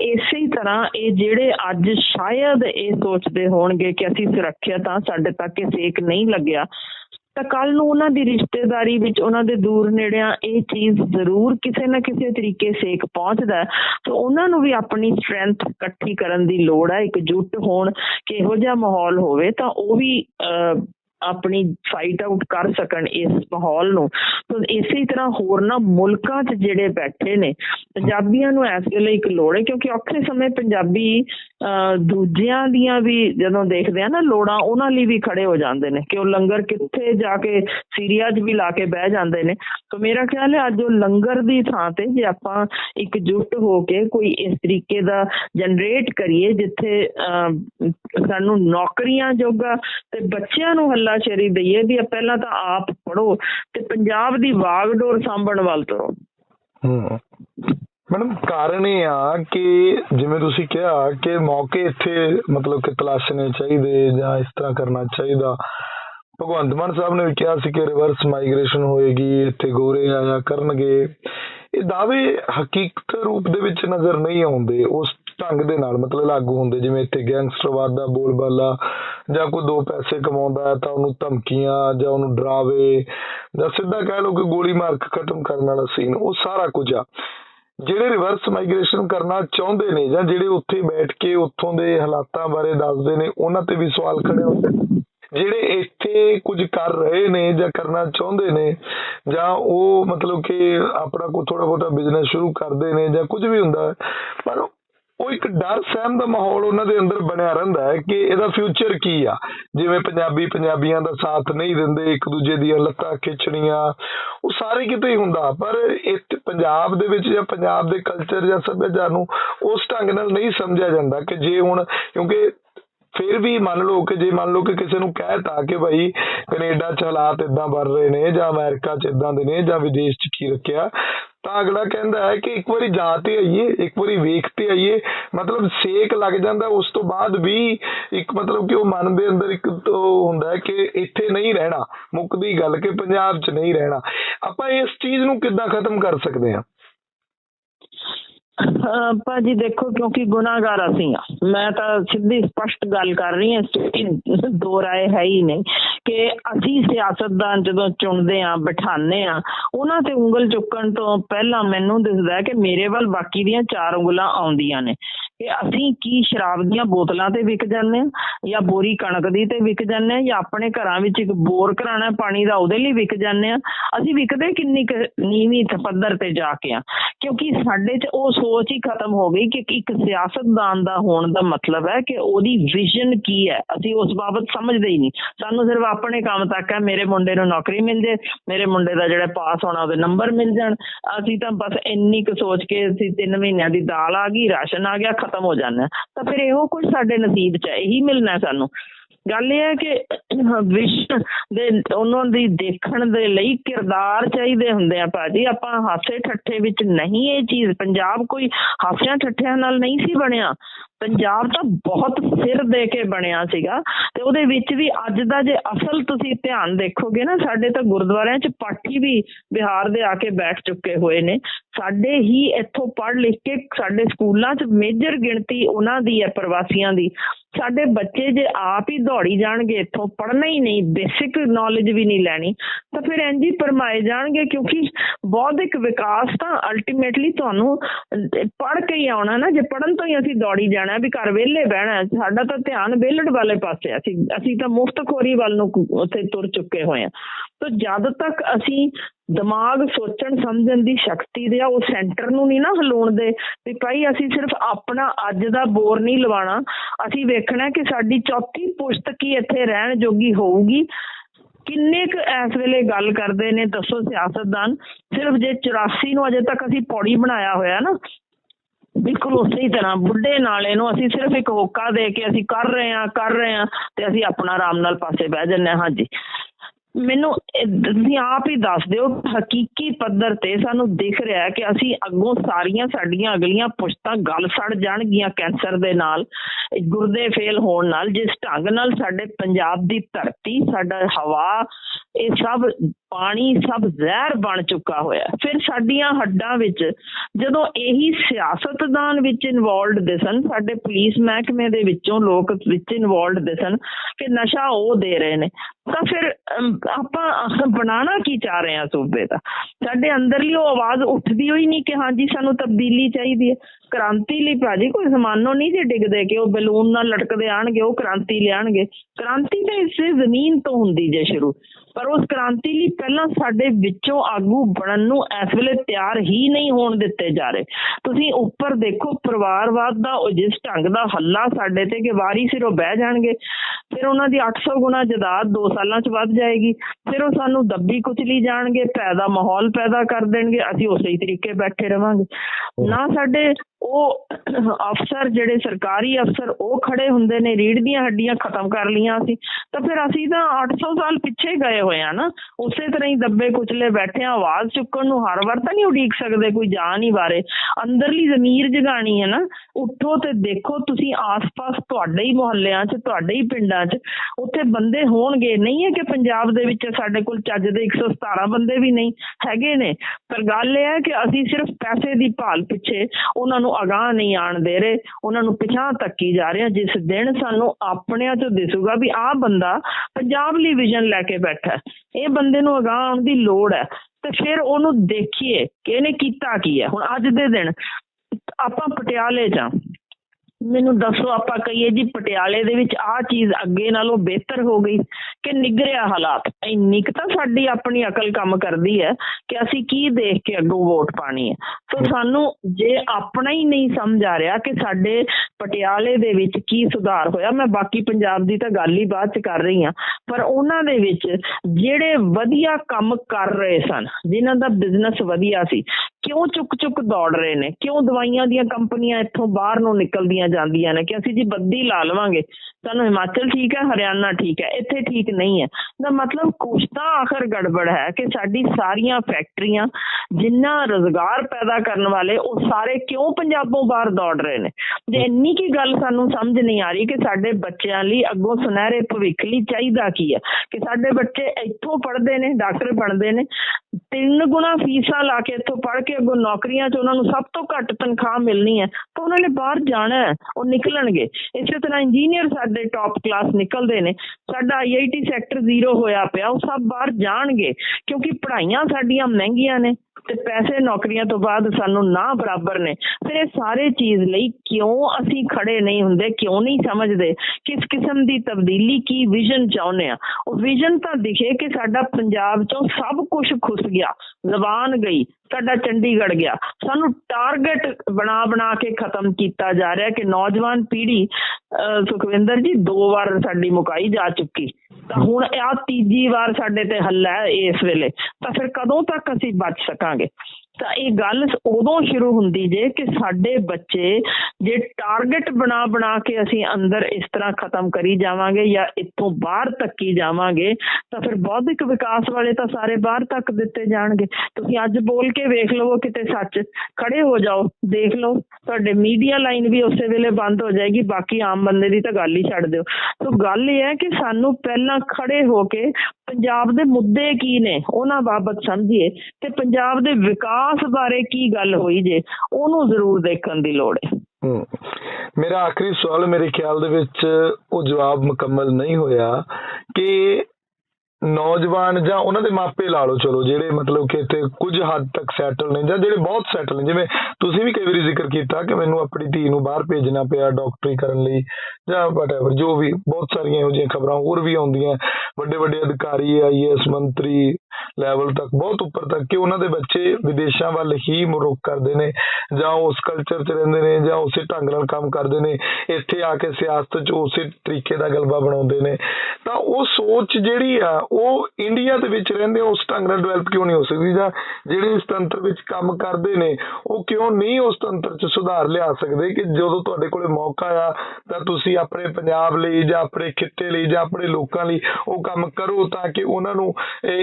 ਇਸੇ ਤਰ੍ਹਾਂ ਇਹ ਜਿਹੜੇ ਅੱਜ ਸ਼ਾਇਦ ਇਹ ਸੋਚਦੇ ਹੋਣਗੇ ਕਿ ਅਸੀਂ ਸੁਰੱਖਿਅਤ ਹਾਂ ਸਾਡੇ ਤੱਕ ਇਹ ਸੇਕ ਨਹੀਂ ਲੱਗਿਆ ਤਾਂ ਕੱਲ ਨੂੰ ਉਹਨਾਂ ਦੀ ਰਿਸ਼ਤੇਦਾਰੀ ਵਿੱਚ ਉਹਨਾਂ ਦੇ ਦੂਰ ਨੇੜਿਆਂ ਇਹ ਚੀਜ਼ ਜ਼ਰੂਰ ਕਿਸੇ ਨਾ ਕਿਸੇ ਤਰੀਕੇ ਸੇਕ ਪਹੁੰਚਦਾ ਹੈ। ਉਹਨਾਂ ਨੂੰ ਵੀ ਆਪਣੀ ਸਟਰੈਂਥ ਇਕੱਠੀ ਕਰਨ ਦੀ ਲੋੜ ਹੈ ਇਕਜੁੱਟ ਹੋਣ ਕਿ ਇਹੋ ਜਿਹਾ ਮਾਹੌਲ ਹੋਵੇ ਤਾਂ ਉਹ ਵੀ ਅਹ, ਆਪਣੀ ਫਾਈਟ ਆਊਟ ਕਰ ਸਕਣ ਇਸ ਮਾਹੌਲ ਨੂੰ। ਤਾਂ ਇਸੇ ਹੀ ਤਰ੍ਹਾਂ ਹੋਰਨਾਂ ਮੁਲਕਾਂ 'ਚ ਜਿਹੜੇ ਬੈਠੇ ਨੇ ਪੰਜਾਬੀਆਂ ਨੂੰ ਇਸ ਵੇਲੇ ਇੱਕ ਲੋੜ ਹੈ ਕਿਉਂਕਿ ਔਖੇ ਸਮੇਂ ਪੰਜਾਬੀ ਦੂਜਿਆਂ ਦੀਆਂ ਵੀ ਜਦੋਂ ਦੇਖਦੇ ਆ ਨਾ ਲੋੜਾਂ ਉਹਨਾਂ ਲਈ ਵੀ ਖੜੇ ਹੋ ਜਾਂਦੇ ਨੇ ਕਿ ਉਹ ਲੰਗਰ ਕਿੱਥੇ ਜਾ ਕੇ ਸੀਰੀਆ 'ਚ ਵੀ ਲਾ ਕੇ ਬਹਿ ਜਾਂਦੇ ਨੇ। ਤਾਂ ਮੇਰਾ ਖਿਆਲ ਹੈ ਅੱਜ ਉਹ ਲੰਗਰ ਦੀ ਥਾਂ ਤੇ ਜੇ ਆਪਾਂ ਇਕਜੁੱਟ ਹੋ ਕੇ ਕੋਈ ਇਸ ਤਰੀਕੇ ਦਾ ਜਨਰੇਟ ਕਰੀਏ ਜਿੱਥੇ ਅਹ, ਸਾਨੂੰ ਨੌਕਰੀਆਂ ਜੋਗਾ ਤੇ ਬੱਚਿਆਂ ਨੂੰ ਹੱਲਾਸ਼ੇਰੀ ਦਈਏ ਵੀ ਪਹਿਲਾਂ ਤਾਂ ਆਪ ਪੜੋ ਤੇ ਪੰਜਾਬ ਦੀ ਵਾਗਡੋਰ ਸਾਂਭਣ ਵੱਲ ਤੁਰੋ। ਹੂੰ। ਮੈਡਮ, ਕਾਰਨ ਇਹ ਆ ਕਿ ਜਿਵੇਂ ਤੁਸੀਂ ਕਿਹਾ ਕਿ ਮੌਕੇ ਇੱਥੇ ਮਤਲਬ ਕਿ ਤਲਾਸ਼ਣੇ ਚਾਹੀਦੇ ਜਾਂ ਇਸ ਤਰ੍ਹਾਂ ਕਰਨਾ ਚਾਹੀਦਾ। ਭਗਵੰਤ ਮਾਨ ਸਾਹਿਬ ਨੇ ਵੀ ਕਿਹਾ ਸੀ ਕਿ ਰਿਵਰਸ ਮਾਈਗ੍ਰੇਸ਼ਨ ਹੋਏਗੀ, ਇੱਥੇ ਗੋਰੇ ਆਇਆ ਕਰਨਗੇ। ਇਹ ਦਾਅਵੇ ਹਕੀਕਤ ਰੂਪ ਦੇ ਵਿੱਚ ਨਜ਼ਰ ਨਹੀਂ ਆਉਂਦੇ, ਉਸ ਢੰਗ ਦੇ ਨਾਲ ਮਤਲਬ ਲਾਗੂ ਹੁੰਦੇ, ਜਿਵੇਂ ਇੱਥੇ ਗੈਂਗਸਟਰਵਾਦ ਦਾ ਬੋਲਬਾਲਾ ਜਾਂ ਕੋਈ ਦੋ ਪੈਸੇ ਕਮਾਉਂਦਾ ਹੈ ਤਾਂ ਉਹਨੂੰ ਧਮਕੀਆਂ ਜਾਂ ਉਹਨੂੰ ਡਰਾਵੇ ਜਾਂ ਸਿੱਧਾ ਕਹਿ ਲਓ ਕਿ ਗੋਲੀ ਮਾਰ ਕੇ ਖਤਮ ਕਰਨ ਵਾਲਾ ਸੀਨ ਉਹ ਸਾਰਾ ਕੁਝ ਆ। ਜਿਹੜੇ ਰਿਵਰਸ ਮਾਈਗ੍ਰੇਸ਼ਨ ਕਰਨਾ ਚਾਹੁੰਦੇ ਨੇ ਜਾਂ ਜਿਹੜੇ ਉੱਥੇ ਬੈਠ ਕੇ ਉੱਥੋਂ ਦੇ ਹਾਲਾਤਾਂ ਬਾਰੇ ਦੱਸਦੇ ਨੇ, ਉਹਨਾਂ ਤੇ ਵੀ ਸਵਾਲ ਖੜੇ ਹੁੰਦੇ ਜਿਹੜੇ ਇੱਥੇ ਕੁਝ ਕਰ ਰਹੇ ਨੇ ਜਾਂ ਕਰਨਾ ਚਾਹੁੰਦੇ ਨੇ, ਜਾਂ ਉਹ ਮਤਲਬ ਕਿ ਆਪਣਾ ਕੋਈ ਥੋੜਾ ਬਹੁਤਾ ਬਿਜ਼ਨਸ ਸ਼ੁਰੂ ਕਰਦੇ ਨੇ ਜਾਂ ਕੁਝ ਵੀ ਹੁੰਦਾ, ਪਰ ਉਹ ਇੱਕ ਡਰ ਸਹਿਮ ਦਾ ਮਾਹੌਲ ਉਹਨਾਂ ਦੇ ਅੰਦਰ ਬਣਿਆ ਰਹਿੰਦਾ ਹੈ ਕਿ ਇਹਦਾ ਫਿਊਚਰ ਕੀ ਆ? ਜਿਵੇਂ ਪੰਜਾਬੀ ਪੰਜਾਬੀਆਂ ਦਾ ਸਾਥ ਨਹੀਂ ਦਿੰਦੇ, ਇੱਕ ਦੂਜੇ ਦੀਆਂ ਲੱਤਾਂ ਖਿੱਚਣੀਆਂ, ਉਹ ਸਾਰੇ ਕਿਤੇ ਹੀ ਹੁੰਦਾ। ਪਰ ਇੱਥੇ ਪੰਜਾਬ ਦੇ ਵਿੱਚ ਜਾਂ ਪੰਜਾਬ ਦੇ ਕਲਚਰ ਜਾਂ ਸੱਭਿਆਚਾਰ ਨੂੰ ਉਸ ਢੰਗ ਨਾਲ ਨਹੀਂ ਸਮਝਿਆ ਜਾਂਦਾ ਕਿ ਜੇ ਹੁਣ, ਕਿਉਂਕਿ ਫਿਰ ਵੀ ਮੰਨ ਲਓ ਕਿ ਜੇ ਮੰਨ ਲਓ ਕਿ ਕਿਸੇ ਨੂੰ ਕਹਿਤਾ ਕਿ ਭਾਈ ਕੈਨੇਡਾ ਚ ਹਾਲਾਤ ਇਦਾਂ ਬਣ ਰਹੇ ਨੇ ਜਾਂ ਅਮਰੀਕਾ ਚ ਇਦਾਂ ਦੇ ਨੇ ਜਾਂ ਵਿਦੇਸ਼ ਚ ਕੀ ਰੱਖਿਆ ਤਾਂ ਅਗਲਾ ਕਹਿੰਦਾ ਹੈ ਕਿ ਇੱਕ ਵਾਰੀ ਜਾ ਤੇ ਆਈਏ, ਇੱਕ ਵਾਰੀ ਵੇਖ ਤੇ ਆਈਏ। ਮਤਲਬ ਸੇਕ ਲੱਗ ਜਾਂਦਾ, ਉਸ ਤੋਂ ਬਾਅਦ ਵੀ ਇੱਕ ਮਤਲਬ ਕਿ ਉਹ ਮਨ ਦੇ ਅੰਦਰ ਇੱਕ ਹੁੰਦਾ ਹੈ ਕਿ ਇੱਥੇ ਨਹੀਂ ਰਹਿਣਾ ਮੁੱਕਦੀ ਗੱਲ ਕਿ ਪੰਜਾਬ 'ਚ ਨਹੀਂ ਰਹਿਣਾ। ਆਪਾਂ ਇਸ ਚੀਜ਼ ਨੂੰ ਕਿੱਦਾਂ ਖਤਮ ਕਰ ਸਕਦੇ ਹਾਂ? ਭਾਜੀ ਦੇਖੋ ਕਿਉਂਕਿ ਗੁਨਾਹਗਾਰ ਅਸੀਂ ਆ। ਮੈਂ ਤਾਂ ਸਿੱਧੀ ਸਪਸ਼ਟ ਗੱਲ ਕਰ ਰਹੀ ਹਾਂ ਇਸ ਦੋ ਰਾਏ ਹੈ ਹੀ ਨਹੀਂ ਕਿ ਅਸੀਂ ਸਿਆਸਤਦਾਨ ਜਦੋਂ ਚੁਣਦੇ ਆ ਬਿਠਾਉਂਦੇ ਆ ਉਹਨਾਂ ਤੇ ਉਂਗਲ ਚੁੱਕਣ ਤੋਂ ਪਹਿਲਾਂ ਮੈਨੂੰ ਦਿਸਦਾ ਕਿ ਮੇਰੇ ਵੱਲ ਬਾਕੀ ਦੀਆਂ ਚਾਰ ਉਂਗਲਾਂ ਆਉਂਦੀਆਂ ਨੇ। ਕਿ ਅਸੀਂ ਕੀ ਸ਼ਰਾਬ ਦੀਆਂ ਬੋਤਲਾਂ ਤੇ ਵਿਕ ਜਾਂਦੇ ਆ ਜਾਂ ਬੋਰੀ ਕਣਕ ਦੀ ਤੇ ਵਿਕ ਜਾਂਦੇ ਆ ਜਾਂ ਆਪਣੇ ਘਰਾਂ ਵਿੱਚ ਇੱਕ ਬੋਰ ਕਰਾਣਾ ਪਾਣੀ ਦਾ ਉਹਦੇ ਲਈ ਵਿਕ ਜਾਂਦੇ ਆ ਅਸੀਂ ਵਿਕਦੇ ਕਿੰਨੀ ਨੀਵੀਂ ਪੱਧਰ ਤੇ ਜਾ ਕੇ ਆ ਕਿਉਂਕਿ ਸਾਡੇ 'ਚ ਉਹ ਸੋਚ ਹੀ ਖਤਮ ਹੋ ਗਈ ਕਿ ਇੱਕ ਸਿਆਸਤਦਾਨ ਦਾ ਹੋਣ ਦਾ ਮਤਲਬ ਹੈ ਕਿ ਉਹਦੀ ਵਿਜ਼ਨ ਕੀ ਹੈ। ਅਸੀਂ ਉਸ ਬਾਬਤ ਸਮਝਦੇ ਹੀ ਨਹੀਂ। ਸਾਨੂੰ ਸਿਰਫ ਆਪਣੇ ਕੰਮ ਤੱਕ ਹੈ। ਮੇਰੇ ਮੁੰਡੇ ਨੂੰ ਨੌਕਰੀ ਮਿਲ ਜੇ, ਮੇਰੇ ਮੁੰਡੇ ਦਾ ਜਿਹੜਾ ਪਾਸ ਹੋਣਾ ਉਹਦੇ ਨੰਬਰ ਮਿਲ ਜਾਣ। ਅਸੀਂ ਤਾਂ ਬਸ ਇੰਨੀ ਕੁ ਸੋਚ ਕੇ ਅਸੀਂ 3 ਮਹੀਨਿਆਂ ਦੀ ਦਾਲ ਆ ਗਈ, ਰਾਸ਼ਨ ਆ ਗਿਆ ਖਤਮ ਹੋ ਜਾਣਾ ਤਾਂ ਫਿਰ ਇਹੋ ਕੁਝ ਸਾਡੇ ਨਸੀਬ 'ਚ ਇਹੀ ਮਿਲਣਾ ਸਾਨੂੰ। ਗੱਲ ਇਹ ਹੈ ਕਿ ਵਿਸ਼ ਦੇ, ਉਹਨਾਂ ਦੀ ਦੇਖਣ ਦੇ ਲਈ ਕਿਰਦਾਰ ਚਾਹੀਦੇ ਹੁੰਦੇ ਆ ਭਾਜੀ। ਆਪਾਂ ਹਾਸੇ ਠੱਠੇ ਵਿੱਚ ਨਹੀਂ ਇਹ ਚੀਜ਼, ਪੰਜਾਬ ਕੋਈ ਹਾਸਿਆਂ ਠੱਠਿਆਂ ਨਾਲ ਨਹੀਂ ਸੀ ਬਣਿਆ। ਪੰਜਾਬ ਤਾਂ ਬਹੁਤ ਸਿਰ ਦੇ ਕੇ ਬਣਿਆ ਸੀਗਾ ਤੇ ਉਹਦੇ ਵਿੱਚ ਵੀ ਅੱਜ ਦਾ ਜੇ ਅਸਲ ਤੁਸੀਂ ਧਿਆਨ ਦੇਖੋਗੇ ਨਾ, ਸਾਡੇ ਤਾਂ ਗੁਰਦੁਆਰਿਆਂ 'ਚ ਪਾਠੀ ਵੀ ਬਿਹਾਰ ਦੇ ਆ ਕੇ ਬੈਠ ਚੁੱਕੇ ਹੋਏ ਨੇ। ਸਾਡੇ ਹੀ ਇੱਥੋਂ ਪੜ੍ਹ ਲਿਖ ਕੇ ਸਾਡੇ ਸਕੂਲਾਂ 'ਚ ਮੇਜਰ ਗਿਣਤੀ ਉਹਨਾਂ ਦੀ ਹੈ, ਪ੍ਰਵਾਸੀਆਂ ਦੀ। ਸਾਡੇ ਬੱਚੇ ਜੇ ਆਪ ਹੀ ਦੌੜੀ ਜਾਣਗੇ, ਇੱਥੋਂ ਪੜ੍ਹਨਾ ਹੀ ਨਹੀਂ ਬੇਸਿਕ ਨੌਲੇਜ ਵੀ ਨਹੀਂ ਲੈਣੀ, ਤਾਂ ਫਿਰ ਇੰਜ ਹੀ ਪਰਮਾਏ ਜਾਣਗੇ ਕਿਉਂਕਿ ਬੌਧਿਕ ਵਿਕਾਸ ਤਾਂ ਅਲਟੀਮੇਟਲੀ ਤੁਹਾਨੂੰ ਪੜ੍ਹ ਕੇ ਹੀ ਆਉਣਾ ਨਾ, ਜੇ ਪੜ੍ਹਨ ਤੋਂ ਹੀ ਅਸੀਂ ਦੌੜੀ ਜਾਣਾ ਵੀ ਘਰ ਵਿਹਲੇ ਬਹਿਣਾ ਸਾਡਾ ਤਾਂ ਧਿਆਨ ਵਿਹਲੜ ਵਾਲੇ ਪਾਸੇ ਅਸੀਂ ਅਸੀਂ ਤਾਂ ਮੁਫਤਖੋਰੀ ਵੱਲ ਨੂੰ ਉੱਥੇ ਤੁਰ ਚੁੱਕੇ ਹੋਏ ਆ। ਤਾਂ ਜਦ ਤੱਕ ਅਸੀਂ ਦਿਮਾਗ ਸੋਚਣ, ਸਮਝਣ ਦੀ ਸ਼ਕਤੀ ਦੇ ਆ, ਉਹ ਸੈਂਟਰ ਨੂੰ ਨਹੀਂ ਨਾ ਹਿਲਾਉਣ ਦੇ ਵੀ ਭਾਈ ਅਸੀਂ ਸਿਰਫ ਆਪਣਾ ਅੱਜ ਦਾ ਬੋਰ ਨਹੀਂ ਲਵਾਣਾ। ਅਸੀਂ ਵੇਖਣਾ ਕਿ ਸਾਡੀ ਚੌਥੀ ਪੁਸ਼ਤ ਹੀ ਇੱਥੇ ਰਹਿਣ ਜੋਗੀ ਹੋਊਗੀ। ਕਿੰਨੇ ਕੁ ਇਸ ਵੇਲੇ ਗੱਲ ਕਰਦੇ ਨੇ, ਦੱਸੋ ਸਿਆਸਤਦਾਨ। ਸਿਰਫ ਜੇ 84 ਨੂੰ ਅਜੇ ਤੱਕ ਅਸੀਂ ਪੌੜੀ ਬਣਾਇਆ ਹੋਇਆ ਨਾ ਬਿਲਕੁਲ ਉਸੇ ਤਰ੍ਹਾਂ, ਬੁੱਢੇ ਨਾਲੇ ਨੂੰ ਅਸੀਂ ਸਿਰਫ ਇੱਕ ਹੋਕਾ ਦੇ ਕੇ ਅਸੀਂ ਕਰ ਰਹੇ ਹਾਂ, ਕਰ ਰਹੇ ਹਾਂ ਤੇ ਅਸੀਂ ਆਪਣਾ ਆਰਾਮ ਨਾਲ ਪਾਸੇ ਬਹਿ ਜੰਨੇ ਹਾਂਜੀ। ਮੈਨੂੰ ਤੁਸੀਂ ਆਪ ਹੀ ਦੱਸ ਦਿਓ, ਹਕੀਕੀ ਪੱਧਰ ਤੇ ਸਾਨੂੰ ਦਿਖ ਰਿਹਾ ਹੈ ਕਿ ਅਸੀਂ ਅੱਗੋਂ ਸਾਰੀਆਂ ਸਾਡੀਆਂ ਅਗਲੀਆਂ ਪੁਸ਼ਤਾਂ ਗਲ ਸੜ ਜਾਣਗੀਆਂ ਕੈਂਸਰ ਦੇ ਨਾਲ ਗੁਰਦੇ ਫੇਲ ਹੋਣ ਨਾਲ, ਜਿਸ ਢੰਗ ਨਾਲ ਸਾਡੇ ਪੰਜਾਬ ਦੀ ਧਰਤੀ, ਸਾਡਾ ਹਵਾ, ਇਹ ਸਭ ਪਾਣੀ ਸਭ ਜ਼ਹਿਰ ਬਣ ਚੁੱਕਾ ਹੋਇਆ। ਫਿਰ ਸਾਡੀਆਂ ਹੱਡਾਂ ਵਿੱਚ ਜਦੋਂ ਇਹੀ ਸਿਆਸਤਦਾਨ ਵਿੱਚ ਇਨਵੋਲਡ ਦਿਸਣ, ਸਾਡੇ ਪੁਲਿਸ ਮਹਿਕਮੇ ਦੇ ਵਿੱਚੋਂ ਲੋਕ ਵਿੱਚ ਇਨਵੋਲਡ ਦਿਸਣ ਕਿ ਨਸ਼ਾ ਉਹ ਦੇ ਰਹੇ ਨੇ, ਤਾਂ ਫਿਰ ਆਪਾਂ ਬਣਾਉਣਾ ਕੀ ਚਾਹ ਰਹੇ ਹਾਂ ਸੂਬੇ ਦਾ? ਸਾਡੇ ਅੰਦਰਲੀ ਉਹ ਆਵਾਜ਼ ਉੱਠਦੀ ਹੋਈ ਨਹੀਂ ਕਿ ਹਾਂਜੀ, ਸਾਨੂੰ ਤਬਦੀਲੀ ਚਾਹੀਦੀ ਹੈ। ਕ੍ਰਾਂਤੀ ਲਈ ਭਾਜੀ ਕੋਈ ਸਮਾਨੋ ਨਹੀਂ ਜੇ ਡਿੱਗਦੇ ਕਿ ਉਹ ਬਲੂਨ ਨਾਲ ਲਟਕਦੇ ਆਣਗੇ, ਉਹ ਕ੍ਰਾਂਤੀ ਲਿਆਣਗੇ। ਕ੍ਰਾਂਤੀ ਤਾਂ ਇਸੇ ਜ਼ਮੀਨ ਤੋਂ ਹੁੰਦੀ ਜੇ ਸ਼ੁਰੂ। ਪਰ ਉਸ ਕ੍ਰਾਂਤੀ ਲਈ ਪਹਿਲਾਂ ਸਾਡੇ ਵਿੱਚੋਂ ਆਗੂ ਬਣਨ ਨੂੰ ਇਸ ਵੇਲੇ ਤਿਆਰ ਹੀ ਨਹੀਂ ਹੋਣ ਦਿੱਤੇ ਜਾ ਰਹੇ। ਤੁਸੀਂ ਉੱਪਰ ਦੇਖੋ, ਪਰਿਵਾਰਵਾਦ ਦਾ ਉਹ ਜਿਸ ਢੰਗ ਦਾ ਹੱਲਾ ਸਾਡੇ ਤੇ ਕਿ ਵਾਰੀ ਸਿਰੋਂ ਬਹਿ ਜਾਣਗੇ। ਫਿਰ ਉਹਨਾਂ ਦੀ 800 ਗੁਣਾ ਜਦਾਦ 2 ਸਾਲਾਂ 'ਚ ਵੱਧ ਜਾਏਗੀ। ਫਿਰ ਉਹ ਸਾਨੂੰ ਦੱਬੀ ਕੁਚਲੀ ਜਾਣਗੇ, ਪੈਦਾ ਮਾਹੌਲ ਪੈਦਾ ਕਰ ਦੇਣਗੇ, ਅਸੀਂ ਉਸੇ ਹੀ ਤਰੀਕੇ ਬੈਠੇ ਰਵਾਂਗੇ। ਨਾ ਸਾਡੇ ਉਹ ਅਫਸਰ ਜਿਹੜੇ ਸਰਕਾਰੀ ਅਫਸਰ, ਉਹ ਖੜੇ ਹੁੰਦੇ ਨੇ ਰੀੜ ਦੀਆਂ ਹੱਡੀਆਂ ਖਤਮ ਕਰ ਲੀਆਂ ਅਸੀਂ। ਤਾਂ ਫਿਰ ਅਸੀਂ ਤਾਂ 800 ਸਾਲ ਪਿੱਛੇ ਗਏ ਹੋਏ ਆ ਨਾ। ਉਸੇ ਤਰ੍ਹਾਂ ਹੀ ਦੱਬੇ ਕੁਚਲੇ ਬੈਠੇ ਆ ਆਵਾਜ਼ ਚੁੱਕਣ ਨੂੰ ਹਰ ਵਾਰ ਤਾਂ ਨਹੀਂ ਉਡੀਕ ਸਕਦੇ ਕੋਈ ਜਾਨ ਹੀ ਬਾਰੇ। ਅੰਦਰਲੀ ਜ਼ਮੀਰ ਜਗਾਣੀ ਹੈ ਨਾ, ਉੱਠੋ ਤੇ ਦੇਖੋ ਤੁਸੀਂ ਆਸ-ਪਾਸ ਤੁਹਾਡੇ ਹੀ ਮੁਹੱਲਿਆਂ 'ਚ, ਤੁਹਾਡੇ ਹੀ ਪਿੰਡਾਂ 'ਚ, ਉੱਥੇ ਬੰਦੇ ਹੋਣਗੇ। ਨਹੀਂ ਹੈ ਕਿ ਪੰਜਾਬ ਦੇ ਵਿੱਚ ਸਾਡੇ ਕੋਲ ਚੱਜ ਦੇ 117 ਬੰਦੇ ਵੀ ਨਹੀਂ ਹੈਗੇ ਨੇ। ਪਰ ਗੱਲ ਇਹ ਹੈ ਕਿ ਅਸੀਂ ਸਿਰਫ ਪੈਸੇ ਦੀ ਭਾਲ ਪਿੱਛੇ ਉਹਨਾਂ ਨੂੰ ਅਗਾਹ ਨਹੀਂ ਆਣ ਦੇ ਰਹੇ, ਉਹਨਾਂ ਨੂੰ ਪਿਛਾਂ ਧੱਕੀ ਜਾ ਰਹੇ ਹਾਂ, ਜਿਸ ਦਿਨ ਸਾਨੂੰ ਆਪਣਿਆਂ ਚੋਂ ਦਿਸੂਗਾ ਵੀ ਆਹ ਬੰਦਾ ਪੰਜਾਬ ਲਈ ਵਿਜ਼ਨ ਲੈ ਕੇ ਬੈਠਾ ਇਹ ਬੰਦੇ ਨੂੰ ਅਗਾਹ ਆਉਣ ਦੀ ਲੋੜ ਹੈ। ਤੇ ਫਿਰ ਉਹਨੂੰ ਦੇਖੀਏ ਕਿ ਇਹਨੇ ਕੀਤਾ ਕੀ ਹੈ। ਹੁਣ ਅੱਜ ਦੇ ਦਿਨ ਆਪਾਂ ਪਟਿਆਲੇ 'ਚ ਹਾਂ ਮੈਨੂੰ ਦੱਸੋ ਆਪਾਂ ਕਹੀਏ ਜੀ ਪਟਿਆਲੇ ਦੇ ਵਿੱਚ ਆਹ ਚੀਜ਼ ਅੱਗੇ ਨਾਲੋਂ ਬਿਹਤਰ ਹੋ ਗਈ ਕਿ ਨਿਗਰਿਆ ਹਾਲਾਤ? ਇੰਨੀ ਕੁ ਤਾਂ ਸਾਡੀ ਆਪਣੀ ਅਕਲ ਕੰਮ ਕਰਦੀ ਹੈ ਕਿ ਅਸੀਂ ਕੀ ਦੇਖ ਕੇ ਅੱਗੋਂ ਵੋਟ ਪਾਣੀ ਹੈ। ਸੋ ਸਾਨੂੰ ਜੇ ਆਪਣਾ ਹੀ ਨਹੀਂ ਸਮਝ ਆ ਰਿਹਾ ਕਿ ਸਾਡੇ ਪਟਿਆਲੇ ਦੇ ਵਿੱਚ ਕੀ ਸੁਧਾਰ ਹੋਇਆ ਮੈਂ ਬਾਕੀ ਪੰਜਾਬ ਦੀ ਤਾਂ ਗੱਲ ਹੀ ਬਾਅਦ ਚ ਕਰ ਰਹੀ ਹਾਂ ਪਰ ਉਹਨਾਂ ਦੇ ਵਿੱਚ ਜਿਹੜੇ ਵਧੀਆ ਕੰਮ ਕਰ ਰਹੇ ਸਨ ਜਿਨ੍ਹਾਂ ਦਾ ਬਿਜ਼ਨਸ ਵਧੀਆ ਸੀ ਕਿਉਂ ਚੁੱਕ ਚੁੱਕ ਦੌੜ ਰਹੇ ਨੇ? ਕਿਉਂ ਦਵਾਈਆਂ ਦੀਆਂ ਕੰਪਨੀਆਂ ਇੱਥੋਂ ਬਾਹਰ ਨੂੰ ਨਿਕਲਦੀਆਂ ਜਾਂਦੀਆਂ ਨੇ? ਕਿ ਅਸੀਂ ਜੀ ਬੱਦੀ ਲਾ ਲਵਾਂਗੇ। ਸਾਨੂੰ ਹਿਮਾਚਲ ਠੀਕ ਹੈ, ਹਰਿਆਣਾ ਠੀਕ ਹੈ, ਇੱਥੇ ਠੀਕ ਨਹੀਂ ਹੈ। ਦਾ ਮਤਲਬ ਕੁਛ ਤਾਂ ਆਖਰ ਗੜਬੜ ਹੈ ਕਿ ਸਾਡੀ ਸਾਰੀਆਂ ਫੈਕਟਰੀਆਂ ਜਿੰਨਾ ਰੋਜ਼ਗਾਰ ਪੈਦਾ ਕਰਨ ਵਾਲੇ ਉਹ ਸਾਰੇ ਕਿਉਂ ਪੰਜਾਬੋਂ ਬਾਹਰ ਦੌੜ ਰਹੇ ਨੇ? ਜੇ ਇੰਨੀ ਕੀ ਗੱਲ ਸਾਨੂੰ ਸਮਝ ਨਹੀਂ ਆ ਰਹੀ ਕਿ ਸਾਡੇ ਬੱਚਿਆਂ ਲਈ ਅੱਗੋਂ ਸੁਨਹਿਰੇ ਭਵਿੱਖ ਲਈ ਚਾਹੀਦਾ ਕੀ ਹੈ? ਕਿ ਸਾਡੇ ਬੱਚੇ ਇੱਥੋਂ ਪੜ੍ਹਦੇ ਨੇ, ਡਾਕਟਰ ਬਣਦੇ ਨੇ, ਤਿੰਨ ਗੁਣਾ ਫੀਸਾਂ ਲਾ ਕੇ ਇੱਥੋਂ ਪੜ੍ਹ ਕੇ ਅੱਗੋਂ ਨੌਕਰੀਆਂ 'ਚ ਉਹਨਾਂ ਨੂੰ ਸਭ ਤੋਂ ਘੱਟ ਤਨਖਾਹ ਮਿਲਣੀ ਹੈ ਤਾਂ ਉਹਨਾਂ ਨੇ ਬਾਹਰ ਜਾਣਾ ਹੈ, ਉਹ ਨਿਕਲਣਗੇ। ਇਸੇ ਤਰ੍ਹਾਂ ਇੰਜੀਨੀਅਰ ਸਾਡੇ ਟੌਪ ਕਲਾਸ ਨਿਕਲਦੇ ਨੇ, ਸਾਡਾ ਆਈਆਈਟੀ ਸੈਕਟਰ ਜ਼ੀਰੋ ਹੋਇਆ ਪਿਆ, ਉਹ ਸਭ ਬਾਹਰ ਜਾਣਗੇ, ਕਿਉਂਕਿ ਪੜ੍ਹਾਈਆਂ ਸਾਡੀਆਂ ਮਹਿੰਗੀਆਂ ਨੇ ਤੇ ਪੈਸੇ ਨੌਕਰੀਆਂ ਤੋਂ ਬਾਅਦ ਸਾਨੂੰ ਨਾ ਬਰਾਬਰ ਨੇ। ਫਿਰ ਇਹ ਸਾਰੇ ਚੀਜ਼ ਲਈ ਕਿਉਂ ਅਸੀਂ ਖੜੇ ਨਹੀਂ ਹੁੰਦੇ, ਕਿਉਂ ਨਹੀਂ ਸਮਝਦੇ, ਕਿਸ ਕਿਸਮ ਦੀ ਤਬਦੀਲੀ, ਕੀ ਵਿਜ਼ਨ ਚਾਹੁੰਦੇ ਆ? ਉਹ ਵਿਜ਼ਨ ਤਾਂ ਦਿਖੇ ਕਿ ਸਾਡਾ ਪੰਜਾਬ ਚੋਂ ਸਭ ਕੁਝ ਖੁੱਸ ਗਿਆ ਜ਼ਬਾਨ ਗਈ, ਸਾਡਾ ਚੰਡੀਗੜ੍ਹ ਗਿਆ। ਸਾਨੂੰ ਟਾਰਗੇਟ ਬਣਾ ਬਣਾ ਕੇ ਖਤਮ ਕੀਤਾ ਜਾ ਰਿਹਾ ਕਿ ਨੌਜਵਾਨ ਪੀੜ੍ਹੀ, ਅਹ ਸੁਖਵਿੰਦਰ ਜੀ, ਦੋ ਵਾਰ ਸਾਡੀ ਮੁਕਾਈ ਜਾ ਚੁੱਕੀ। ਤਾਂ ਹੁਣ ਆ ਤੀਜੀ ਵਾਰ ਸਾਡੇ ਤੇ ਹੱਲਾ ਹੈ ਇਸ ਵੇਲੇ। ਤਾਂ ਫਿਰ ਕਦੋਂ ਤੱਕ ਅਸੀਂ ਬਚ ਸਕਾਂਗੇ? ਤਾਂ ਇਹ ਗੱਲ ਉਦੋਂ ਸ਼ੁਰੂ ਹੁੰਦੀ ਜੇ ਕਿ ਸਾਡੇ ਬੱਚੇ ਜੇ ਟਾਰਗੇਟ ਬਣਾ ਬਣਾ ਕੇ ਅਸੀਂ ਅੰਦਰ ਇਸ ਤਰ੍ਹਾਂ ਖਤਮ ਕਰੀ ਜਾਵਾਂਗੇ ਜਾਂ ਇੱਥੋਂ ਬਾਹਰ ਤੱਕੀ ਜਾਵਾਂਗੇ, ਤਾਂ ਫਿਰ ਬੌਧਿਕ ਵਿਕਾਸ ਵਾਲੇ ਤਾਂ ਸਾਰੇ ਬਾਹਰ ਤੱਕ ਦਿੱਤੇ ਜਾਣਗੇ। ਤੁਸੀਂ ਅੱਜ ਬੋਲ ਕੇ ਵੇਖ ਲਵੋ ਕਿਤੇ ਸੱਚ। ਖੜੇ ਹੋ ਜਾਓ, ਦੇਖ ਲਓ। ਤੁਹਾਡੇ ਮੀਡੀਆ ਲਾਈਨ ਵੀ ਉਸੇ ਵੇਲੇ ਬੰਦ ਹੋ ਜਾਏਗੀ, ਬਾਕੀ ਆਮ ਬੰਦੇ ਦੀ ਤਾਂ ਗੱਲ ਹੀ ਛੱਡ ਦਿਓ। ਸੋ ਗੱਲ ਇਹ ਹੈ ਕਿ ਸਾਨੂੰ ਪਹਿਲਾਂ ਖੜੇ ਹੋ ਕੇ ਪੰਜਾਬ ਦੇ ਮੁੱਦੇ ਕੀ ਨੇ, ਉਹਨਾਂ ਬਾਬਤ ਸਮਝੀਏ ਤੇ ਪੰਜਾਬ ਦੇ ਵਿਕਾਸ ਬਾਰੇ ਕੀ ਗੱਲ ਹੋਈ ਜੇ, ਉਹਨੂੰ ਜ਼ਰੂਰ ਦੇਖਣ ਦੀ ਲੋੜ ਹੈ। ਮੇਰਾ ਆਖਰੀ ਸਵਾਲ ਮੇਰੇ ਖਿਆਲ ਦੇ ਵਿੱਚ ਉਹ ਜਵਾਬ ਮੁਕੰਮਲ ਨਹੀਂ ਹੋਇਆ ਕਿ ਨੌਜਵਾਨ ਜਾਂ ਉਹਨਾਂ ਦੇ ਮਾਪੇ ਲਾ ਲਓ, ਚਲੋ, ਜਿਹੜੇ ਮਤਲਬ ਕਿ ਇੱਥੇ ਕੁਝ ਹੱਦ ਤੱਕ ਸੈਟਲ ਨੇ ਜਾਂ ਜਿਹੜੇ ਬਹੁਤ ਸੈਟਲ ਨੇ, ਜਿਵੇਂ ਤੁਸੀਂ ਵੀ ਕਈ ਵਾਰੀ ਜ਼ਿਕਰ ਕੀਤਾ ਕਿ ਮੈਨੂੰ ਆਪਣੀ ਧੀ ਨੂੰ ਬਾਹਰ ਭੇਜਣਾ ਪਿਆ ਡਾਕਟਰੀ ਕਰਨ ਲਈ ਜਾਂ ਵਟਐਵਰ ਜੋ ਵੀ, ਬਹੁਤ ਸਾਰੀਆਂ ਇਹੋ ਜਿਹੀਆਂ ਖਬਰਾਂ ਹੋਰ ਵੀ ਆਉਂਦੀਆਂ। ਵੱਡੇ ਵੱਡੇ ਅਧਿਕਾਰੀ ਆਈਐਸ ਮੰਤਰੀ ਲੈਵਲ ਤੱਕ, ਬਹੁਤ ਉੱਪਰ ਤੱਕ ਕਿ ਉਹਨਾਂ ਦੇ ਬੱਚੇ ਵਿਦੇਸ਼ਾਂ ਵੱਲ ਹੀ ਮੁਰੁਖ ਕਰਦੇ ਨੇ ਜਾਂ ਉਸ ਕਲਚਰ 'ਚ ਰਹਿੰਦੇ ਨੇ ਜਾਂ ਉਸੇ ਢੰਗ ਨਾਲ ਕੰਮ ਕਰਦੇ ਨੇ, ਇੱਥੇ ਆ ਕੇ ਸਿਆਸਤ 'ਚ ਉਸੇ ਤਰੀਕੇ ਦਾ ਗਲਬਾ ਬਣਾਉਂਦੇ ਨੇ। ਤਾਂ ਉਹ ਸੋਚ ਜਿਹੜੀ ਆ, ਉਹ ਇੰਡੀਆ ਦੇ ਵਿੱਚ ਰਹਿੰਦੇ ਉਸ ਢੰਗ ਨਾਲ ਡਿਵੈਲਪ ਕਿਉਂ ਨਹੀਂ ਹੋ ਸਕਦੀ ਜਾਂ ਜਿਹੜੇ ਇਸ ਤੰਤਰ ਵਿੱਚ ਕੰਮ ਕਰਦੇ ਨੇ, ਉਹ ਕਿਉਂ ਨਹੀਂ ਉਸ ਤੰਤਰ 'ਚ ਸੁਧਾਰ ਲਿਆ ਸਕਦੇ ਕਿ ਜਦੋਂ ਤੁਹਾਡੇ ਕੋਲੇ ਮੌਕਾ ਆ, ਤਾਂ ਤੁਸੀਂ ਆਪਣੇ ਪੰਜਾਬ ਲਈ ਜਾਂ ਆਪਣੇ ਖਿੱਤੇ ਲਈ ਜਾਂ ਆਪਣੇ ਲੋਕਾਂ ਲਈ ਉਹ ਕੰਮ ਕਰੋ ਤਾਂ ਕਿ ਉਹਨਾਂ ਨੂੰ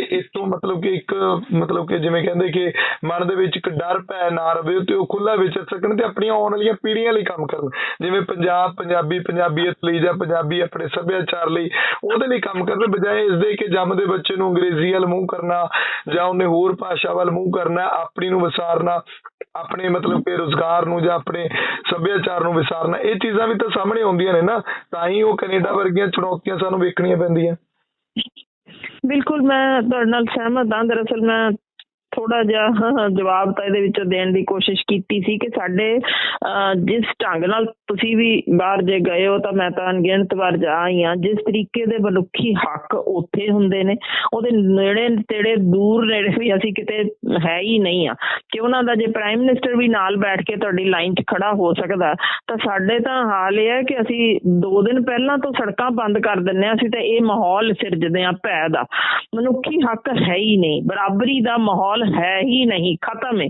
ਇਸ ਤੋਂ ਮਤਲਬ ਕਿ ਇੱਕ, ਮਤਲਬ ਕਿ ਜਿਵੇਂ ਕਹਿੰਦੇ ਕਿ ਮਨ ਦੇ ਵਿੱਚ ਇੱਕ ਡਰ ਪੈ ਨਾ ਰਵੇ ਤੇ ਉਹ ਖੁੱਲਾ ਵਿਚਰ ਸਕਣ ਤੇ ਆਪਣੀਆਂ ਆਉਣ ਵਾਲੀਆਂ ਪੀੜ੍ਹੀਆਂ ਲਈ ਕੰਮ ਕਰਨ। ਜਿਵੇਂ ਪੰਜਾਬ, ਪੰਜਾਬੀ ਪੰਜਾਬੀਅਤ ਲਈ ਜਾਂ ਪੰਜਾਬੀ ਆਪਣੇ ਸੱਭਿਆਚਾਰ ਲਈ ਉਹਦੇ ਲਈ ਕੰਮ ਕਰਨ ਬਜਾਏ ਇਸ ਦੇ ਕਿ ਜੰਮਦੇ ਬੱਚੇ ਨੂੰ ਅੰਗਰੇਜ਼ੀ ਵੱਲ ਮੂੰਹ ਕਰਨਾ ਜਾਂ ਉਹਨੇ ਹੋਰ ਭਾਸ਼ਾ ਵੱਲ ਮੂੰਹ ਕਰਨਾ, ਆਪਣੀ ਨੂੰ ਵਿਸਾਰਨਾ, ਆਪਣੇ ਮਤਲਬ ਕਿ ਰੋਜ਼ਗਾਰ ਨੂੰ ਜਾਂ ਆਪਣੇ ਸੱਭਿਆਚਾਰ ਨੂੰ ਵਿਸਾਰਨਾ, ਇਹ ਚੀਜ਼ਾਂ ਵੀ ਤਾਂ ਸਾਹਮਣੇ ਆਉਂਦੀਆਂ ਨੇ ਨਾ, ਤਾਂ ਹੀ ਉਹ ਕੈਨੇਡਾ ਵਰਗੀਆਂ ਚੁਣੌਤੀਆਂ ਸਾਨੂੰ ਵੇਖਣੀਆਂ ਪੈਂਦੀਆਂ। ਬਿਲਕੁਲ ਮੈਂ ਤੁਹਾਡੇ ਨਾਲ ਸਹਿਮਤ ਹਾਂ। ਦਰਅਸਲ ਮੈਂ ਥੋੜਾ ਜਿਹਾ ਜਵਾਬ ਤਾਂ ਇਹਦੇ ਵਿੱਚੋਂ ਦੇਣ ਦੀ ਕੋਸ਼ਿਸ਼ ਕੀਤੀ ਸੀ ਕਿ ਸਾਡੇ ਜਿਸ ਢੰਗ ਨਾਲ ਤੁਸੀਂ ਵੀ ਬਾਹਰ ਜੇ ਗਏ ਹੋ ਤਾਂ ਮੈਂ ਤਾਂ ਅਣਗਿਣਤ ਵਾਰ ਜਾ ਆਈ ਹਾਂ। ਜਿਸ ਤਰੀਕੇ ਦੇ ਮਨੁੱਖੀ ਹੱਕ ਉੱਥੇ ਹੁੰਦੇ ਨੇ, ਉਹਦੇ ਨੇੜੇ ਤੇੜੇ ਦੂਰ ਨੇੜੇ ਵੀ ਅਸੀਂ ਕਿਤੇ ਹੈ ਹੀ ਨਹੀਂ ਆ। ਕਿ ਉਹਨਾਂ ਦਾ ਜੇ ਪ੍ਰਾਈਮ ਮਿਨਿਸਟਰ ਵੀ ਨਾਲ ਬੈਠ ਕੇ ਤੁਹਾਡੀ ਲਾਈਨ 'ਚ ਖੜਾ ਹੋ ਸਕਦਾ, ਤਾਂ ਸਾਡੇ ਤਾਂ ਹਾਲ ਇਹ ਹੈ ਕਿ ਅਸੀਂ 2 ਦਿਨ ਪਹਿਲਾਂ ਤੋਂ ਸੜਕਾਂ ਬੰਦ ਕਰ ਦਿੰਨੇ ਆ ਅਸੀਂ ਤਾਂ ਇਹ ਮਾਹੌਲ ਸਿਰਜਦੇ ਆ ਭੈ ਦਾ। ਮਨੁੱਖੀ ਹੱਕ ਹੈ ਹੀ ਨਹੀਂ। ਬਰਾਬਰੀ ਦਾ ਮਾਹੌਲ ਹੈ ਹੀ ਨਹੀਂ, ਖਤਮ ਹੈ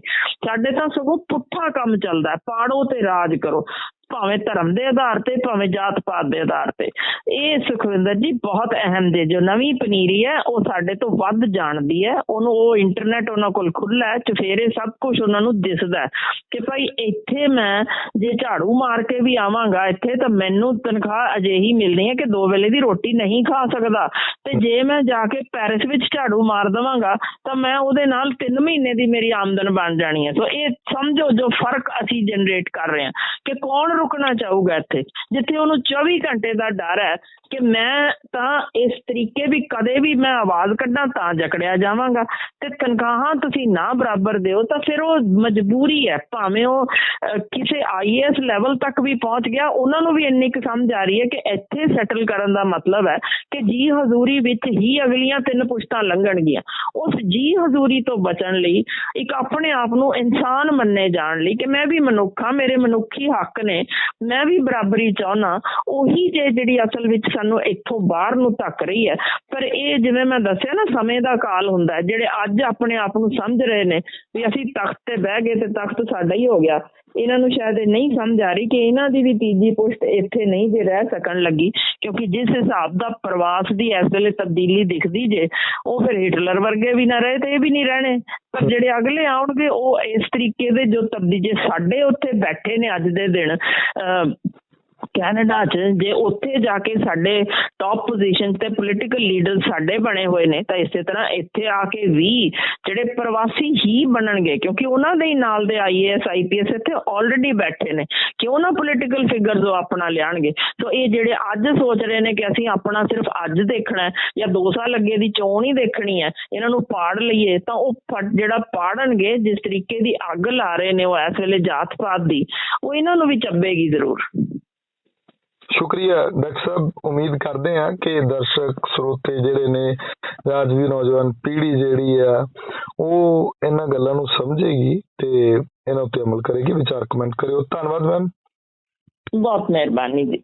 ਸਾਡੇ ਤਾਂ ਸਗੋਂ ਪੁੱਠਾ ਕੰਮ ਚੱਲਦਾ ਪਾੜੋ ਤੇ ਰਾਜ ਕਰੋ। ਭਾਵੇਂ ਧਰਮ ਦੇ ਆਧਾਰ ਤੇ, ਭਾਵੇਂ ਜਾਤ ਪਾਤ ਦੇ ਆਧਾਰ ਤੇ। ਇਹ ਸੁਖਵਿੰਦਰ ਜੀ ਬਹੁਤ ਅਹਿਮ ਦੇ ਜੋ ਨਵੀਂ ਪਨੀਰੀ ਹੈ, ਉਹ ਸਾਡੇ ਤੋਂ ਵੱਧ ਜਾਣਦੀ ਹੈ। ਉਹਨੂੰ ਉਹ ਇੰਟਰਨੈਟ ਉਹਨਾਂ ਕੋਲ ਖੁੱਲਾ ਹੈ, ਚਫੇਰੇ ਸਭ ਕੁਝ ਉਹਨਾਂ ਨੂੰ ਦਿਸਦਾ ਕਿ ਭਾਈ ਇੱਥੇ ਮੈਂ ਜੇ ਝਾੜੂ ਮਾਰ ਕੇ ਵੀ ਆਵਾਂਗਾ ਇੱਥੇ, ਤਾਂ ਮੈਨੂੰ ਤਨਖਾਹ ਅਜਿਹੀ ਮਿਲਣੀ ਹੈ ਕਿ ਦੋ ਵੇਲੇ ਦੀ ਰੋਟੀ ਨਹੀਂ ਖਾ ਸਕਦਾ। ਤੇ ਜੇ ਮੈਂ ਜਾ ਕੇ ਪੈਰਿਸ ਵਿੱਚ ਝਾੜੂ ਮਾਰ ਦਵਾਂਗਾ, ਤਾਂ ਮੈਂ ਉਹਦੇ ਨਾਲ 3 ਮਹੀਨੇ ਦੀ ਮੇਰੀ ਆਮਦਨ ਬਣ ਜਾਣੀ ਹੈ। ਸੋ ਇਹ ਸਮਝੋ ਜੋ ਫ਼ਰਕ ਅਸੀਂ ਜਨਰੇਟ ਕਰ ਰਹੇ ਹਾਂ ਕਿ ਕੌਣ ਰੁਕਣਾ ਚਾਹੂਗਾ ਇੱਥੇ। ਜਿੱਥੇ ਉਹਨੂੰ 24 ਘੰਟੇ ਦਾ ਡਰ ਹੈ ਕਿ ਮੈਂ ਤਾਂ ਇਸ ਤਰੀਕੇ ਵੀ ਕਦੇ ਵੀ ਮੈਂ ਆਵਾਜ਼ ਕੱਢਾਂ ਤਾਂ ਜਕੜਿਆ ਜਾਵਾਂਗਾ। ਤੇ ਤਨਖਾਹਾਂ ਤੁਸੀਂ ਨਾ ਬਰਾਬਰ ਦਿਓ ਤਾਂ ਫਿਰ ਉਹ ਮਜਬੂਰੀ ਹੈ। ਭਾਵੇਂ ਉਹ ਅਹ, ਕਿਸੇ ਆਈਏਐਸ ਲੈਵਲ ਤੱਕ ਵੀ ਪਹੁੰਚ ਗਿਆ ਉਹਨਾਂ ਨੂੰ ਵੀ ਇੰਨੀ ਕੁ ਸਮਝ ਆ ਰਹੀ ਹੈ ਕਿ ਇੱਥੇ ਸੈਟਲ ਕਰਨ ਦਾ ਮਤਲਬ ਹੈ ਕਿ ਜੀ ਹਜ਼ੂਰੀ ਵਿੱਚ ਹੀ ਅਗਲੀਆਂ ਤਿੰਨ ਪੁਸ਼ਤਾਂ ਲੰਘਣਗੀਆਂ। ਉਸ ਜੀ ਹਜ਼ੂਰੀ ਤੋਂ ਬਚਣ ਲਈ ਇੱਕ ਆਪਣੇ ਆਪ ਨੂੰ ਇਨਸਾਨ ਮੰਨੇ ਜਾਣ ਲਈ ਕਿ ਮੈਂ ਵੀ ਮਨੁੱਖ ਹਾਂ ਮੇਰੇ ਮਨੁੱਖੀ ਹੱਕ ਨੇ ਮੈਂ ਵੀ ਬਰਾਬਰੀ ਚਾਹੁੰਦਾ, ਉਹੀ ਜੇ ਜਿਹੜੀ ਅਸਲ ਵਿੱਚ ਸਾਨੂੰ ਇੱਥੋਂ ਬਾਹਰ ਨੂੰ ਧੱਕ ਰਹੀ ਹੈ। ਪਰ ਇਹ ਜਿਵੇਂ ਮੈਂ ਦੱਸਿਆ ਨਾ, ਸਮੇਂ ਦਾ ਕਾਲ ਹੁੰਦਾ ਜਿਹੜੇ ਅੱਜ ਆਪਣੇ ਆਪ ਨੂੰ ਸਮਝ ਰਹੇ ਨੇ ਵੀ ਅਸੀਂ ਤਖਤ ਤੇ ਬਹਿ ਗਏ ਤੇ ਤਖਤ ਸਾਡਾ ਹੀ ਹੋ ਗਿਆ। ਇਹਨਾਂ ਨੂੰ ਸ਼ਾਇਦ ਨਹੀਂ ਸਮਝ ਆ ਰਹੀ ਕਿ ਇਹਨਾਂ ਦੀ ਵੀ ਤੀਜੀ ਪੁਸ਼ਤ ਇੱਥੇ ਨਹੀਂ ਜੇ ਰਹਿ ਸਕਣ ਲੱਗੀ, ਕਿਉਂਕਿ ਜਿਸ ਹਿਸਾਬ ਦਾ ਪ੍ਰਵਾਸ ਦੀ ਇਸ ਵੇਲੇ ਤਬਦੀਲੀ ਦਿਖਦੀ ਜੇ, ਉਹ ਫਿਰ ਹਿਟਲਰ ਵਰਗੇ ਵੀ ਨਾ ਰਹੇ ਤੇ ਇਹ ਵੀ ਨਹੀਂ ਰਹਿਣੇ। ਪਰ ਜਿਹੜੇ ਅਗਲੇ ਆਉਣਗੇ, ਉਹ ਇਸ ਤਰੀਕੇ ਦੇ ਜੋ ਤਬਦੀਲੀ ਸਾਡੇ ਉੱਥੇ ਬੈਠੇ ਨੇ ਅੱਜ ਦੇ ਦਿਨ, ਅਹ ਕੈਨੇਡਾ 'ਚ, ਜੇ ਉੱਥੇ ਜਾ ਕੇ ਸਾਡੇ ਟੌਪ ਪੋਜੀਸ਼ਨ ਤੇ ਪੋਲੀਟੀਕਲ ਲੀਡਰ ਸਾਡੇ ਬਣੇ ਹੋਏ ਨੇ, ਤਾਂ ਇਸੇ ਤਰ੍ਹਾਂ ਇੱਥੇ ਆ ਕੇ ਵੀ ਜਿਹੜੇ ਪ੍ਰਵਾਸੀ ਹੀ ਬਣਨਗੇ, ਕਿਉਂਕਿ ਉਹਨਾਂ ਦੇ ਹੀ ਨਾਲ ਦੇ ਆਈਏਐਸ ਆਈਪੀਐਸ ਇੱਥੇ ਆਲਰੇਡੀ ਬੈਠੇ ਨੇ, ਕਿਉਂ ਨਾ ਪੋਲੀਟੀਕਲ ਫਿਗਰਸ ਉਹ ਆਪਣਾ ਲਿਆਣਗੇ? ਸੋ ਇਹ ਜਿਹੜੇ ਅੱਜ ਸੋਚ ਰਹੇ ਨੇ ਕਿ ਅਸੀਂ ਆਪਣਾ ਸਿਰਫ ਅੱਜ ਦੇਖਣਾ ਜਾਂ 2 ਸਾਲ ਅੱਗੇ ਦੀ ਚੋਣ ਹੀ ਦੇਖਣੀ ਹੈ, ਇਹਨਾਂ ਨੂੰ ਪਾੜ ਲਈਏ, ਤਾਂ ਉਹ ਫਟ- ਜਿਹੜਾ ਪਾੜਨਗੇ, ਜਿਸ ਤਰੀਕੇ ਦੀ ਅੱਗ ਲਾ ਰਹੇ ਨੇ ਉਹ ਇਸ ਵੇਲੇ ਜਾਤ ਪਾਤ ਦੀ, ਉਹ ਇਹਨਾਂ ਨੂੰ ਵੀ ਚੱਬੇਗੀ ਜ਼ਰੂਰ। ਸ਼ੁਕਰੀਆ ਡਾਕਟਰ ਸਾਹਿਬ, ਉਮੀਦ ਕਰਦੇ ਹਾਂ ਕਿ ਦਰਸ਼ਕ, ਸਰੋਤੇ ਜਿਹੜੇ ਨੇ ਅੱਜ ਦੀ ਨੌਜਵਾਨ ਪੀੜ੍ਹੀ ਜਿਹੜੀ ਆ, ਉਹ ਇਹਨਾਂ ਗੱਲਾਂ ਨੂੰ ਸਮਝੇਗੀ ਤੇ ਇਹਨਾਂ ਉੱਤੇ ਅਮਲ ਕਰੇਗੀ। ਵਿਚਾਰ ਕਮੈਂਟ ਕਰਿਓ। ਧੰਨਵਾਦ ਮੈਮ। ਬਹੁਤ ਮਿਹਰਬਾਨੀ ਜੀ।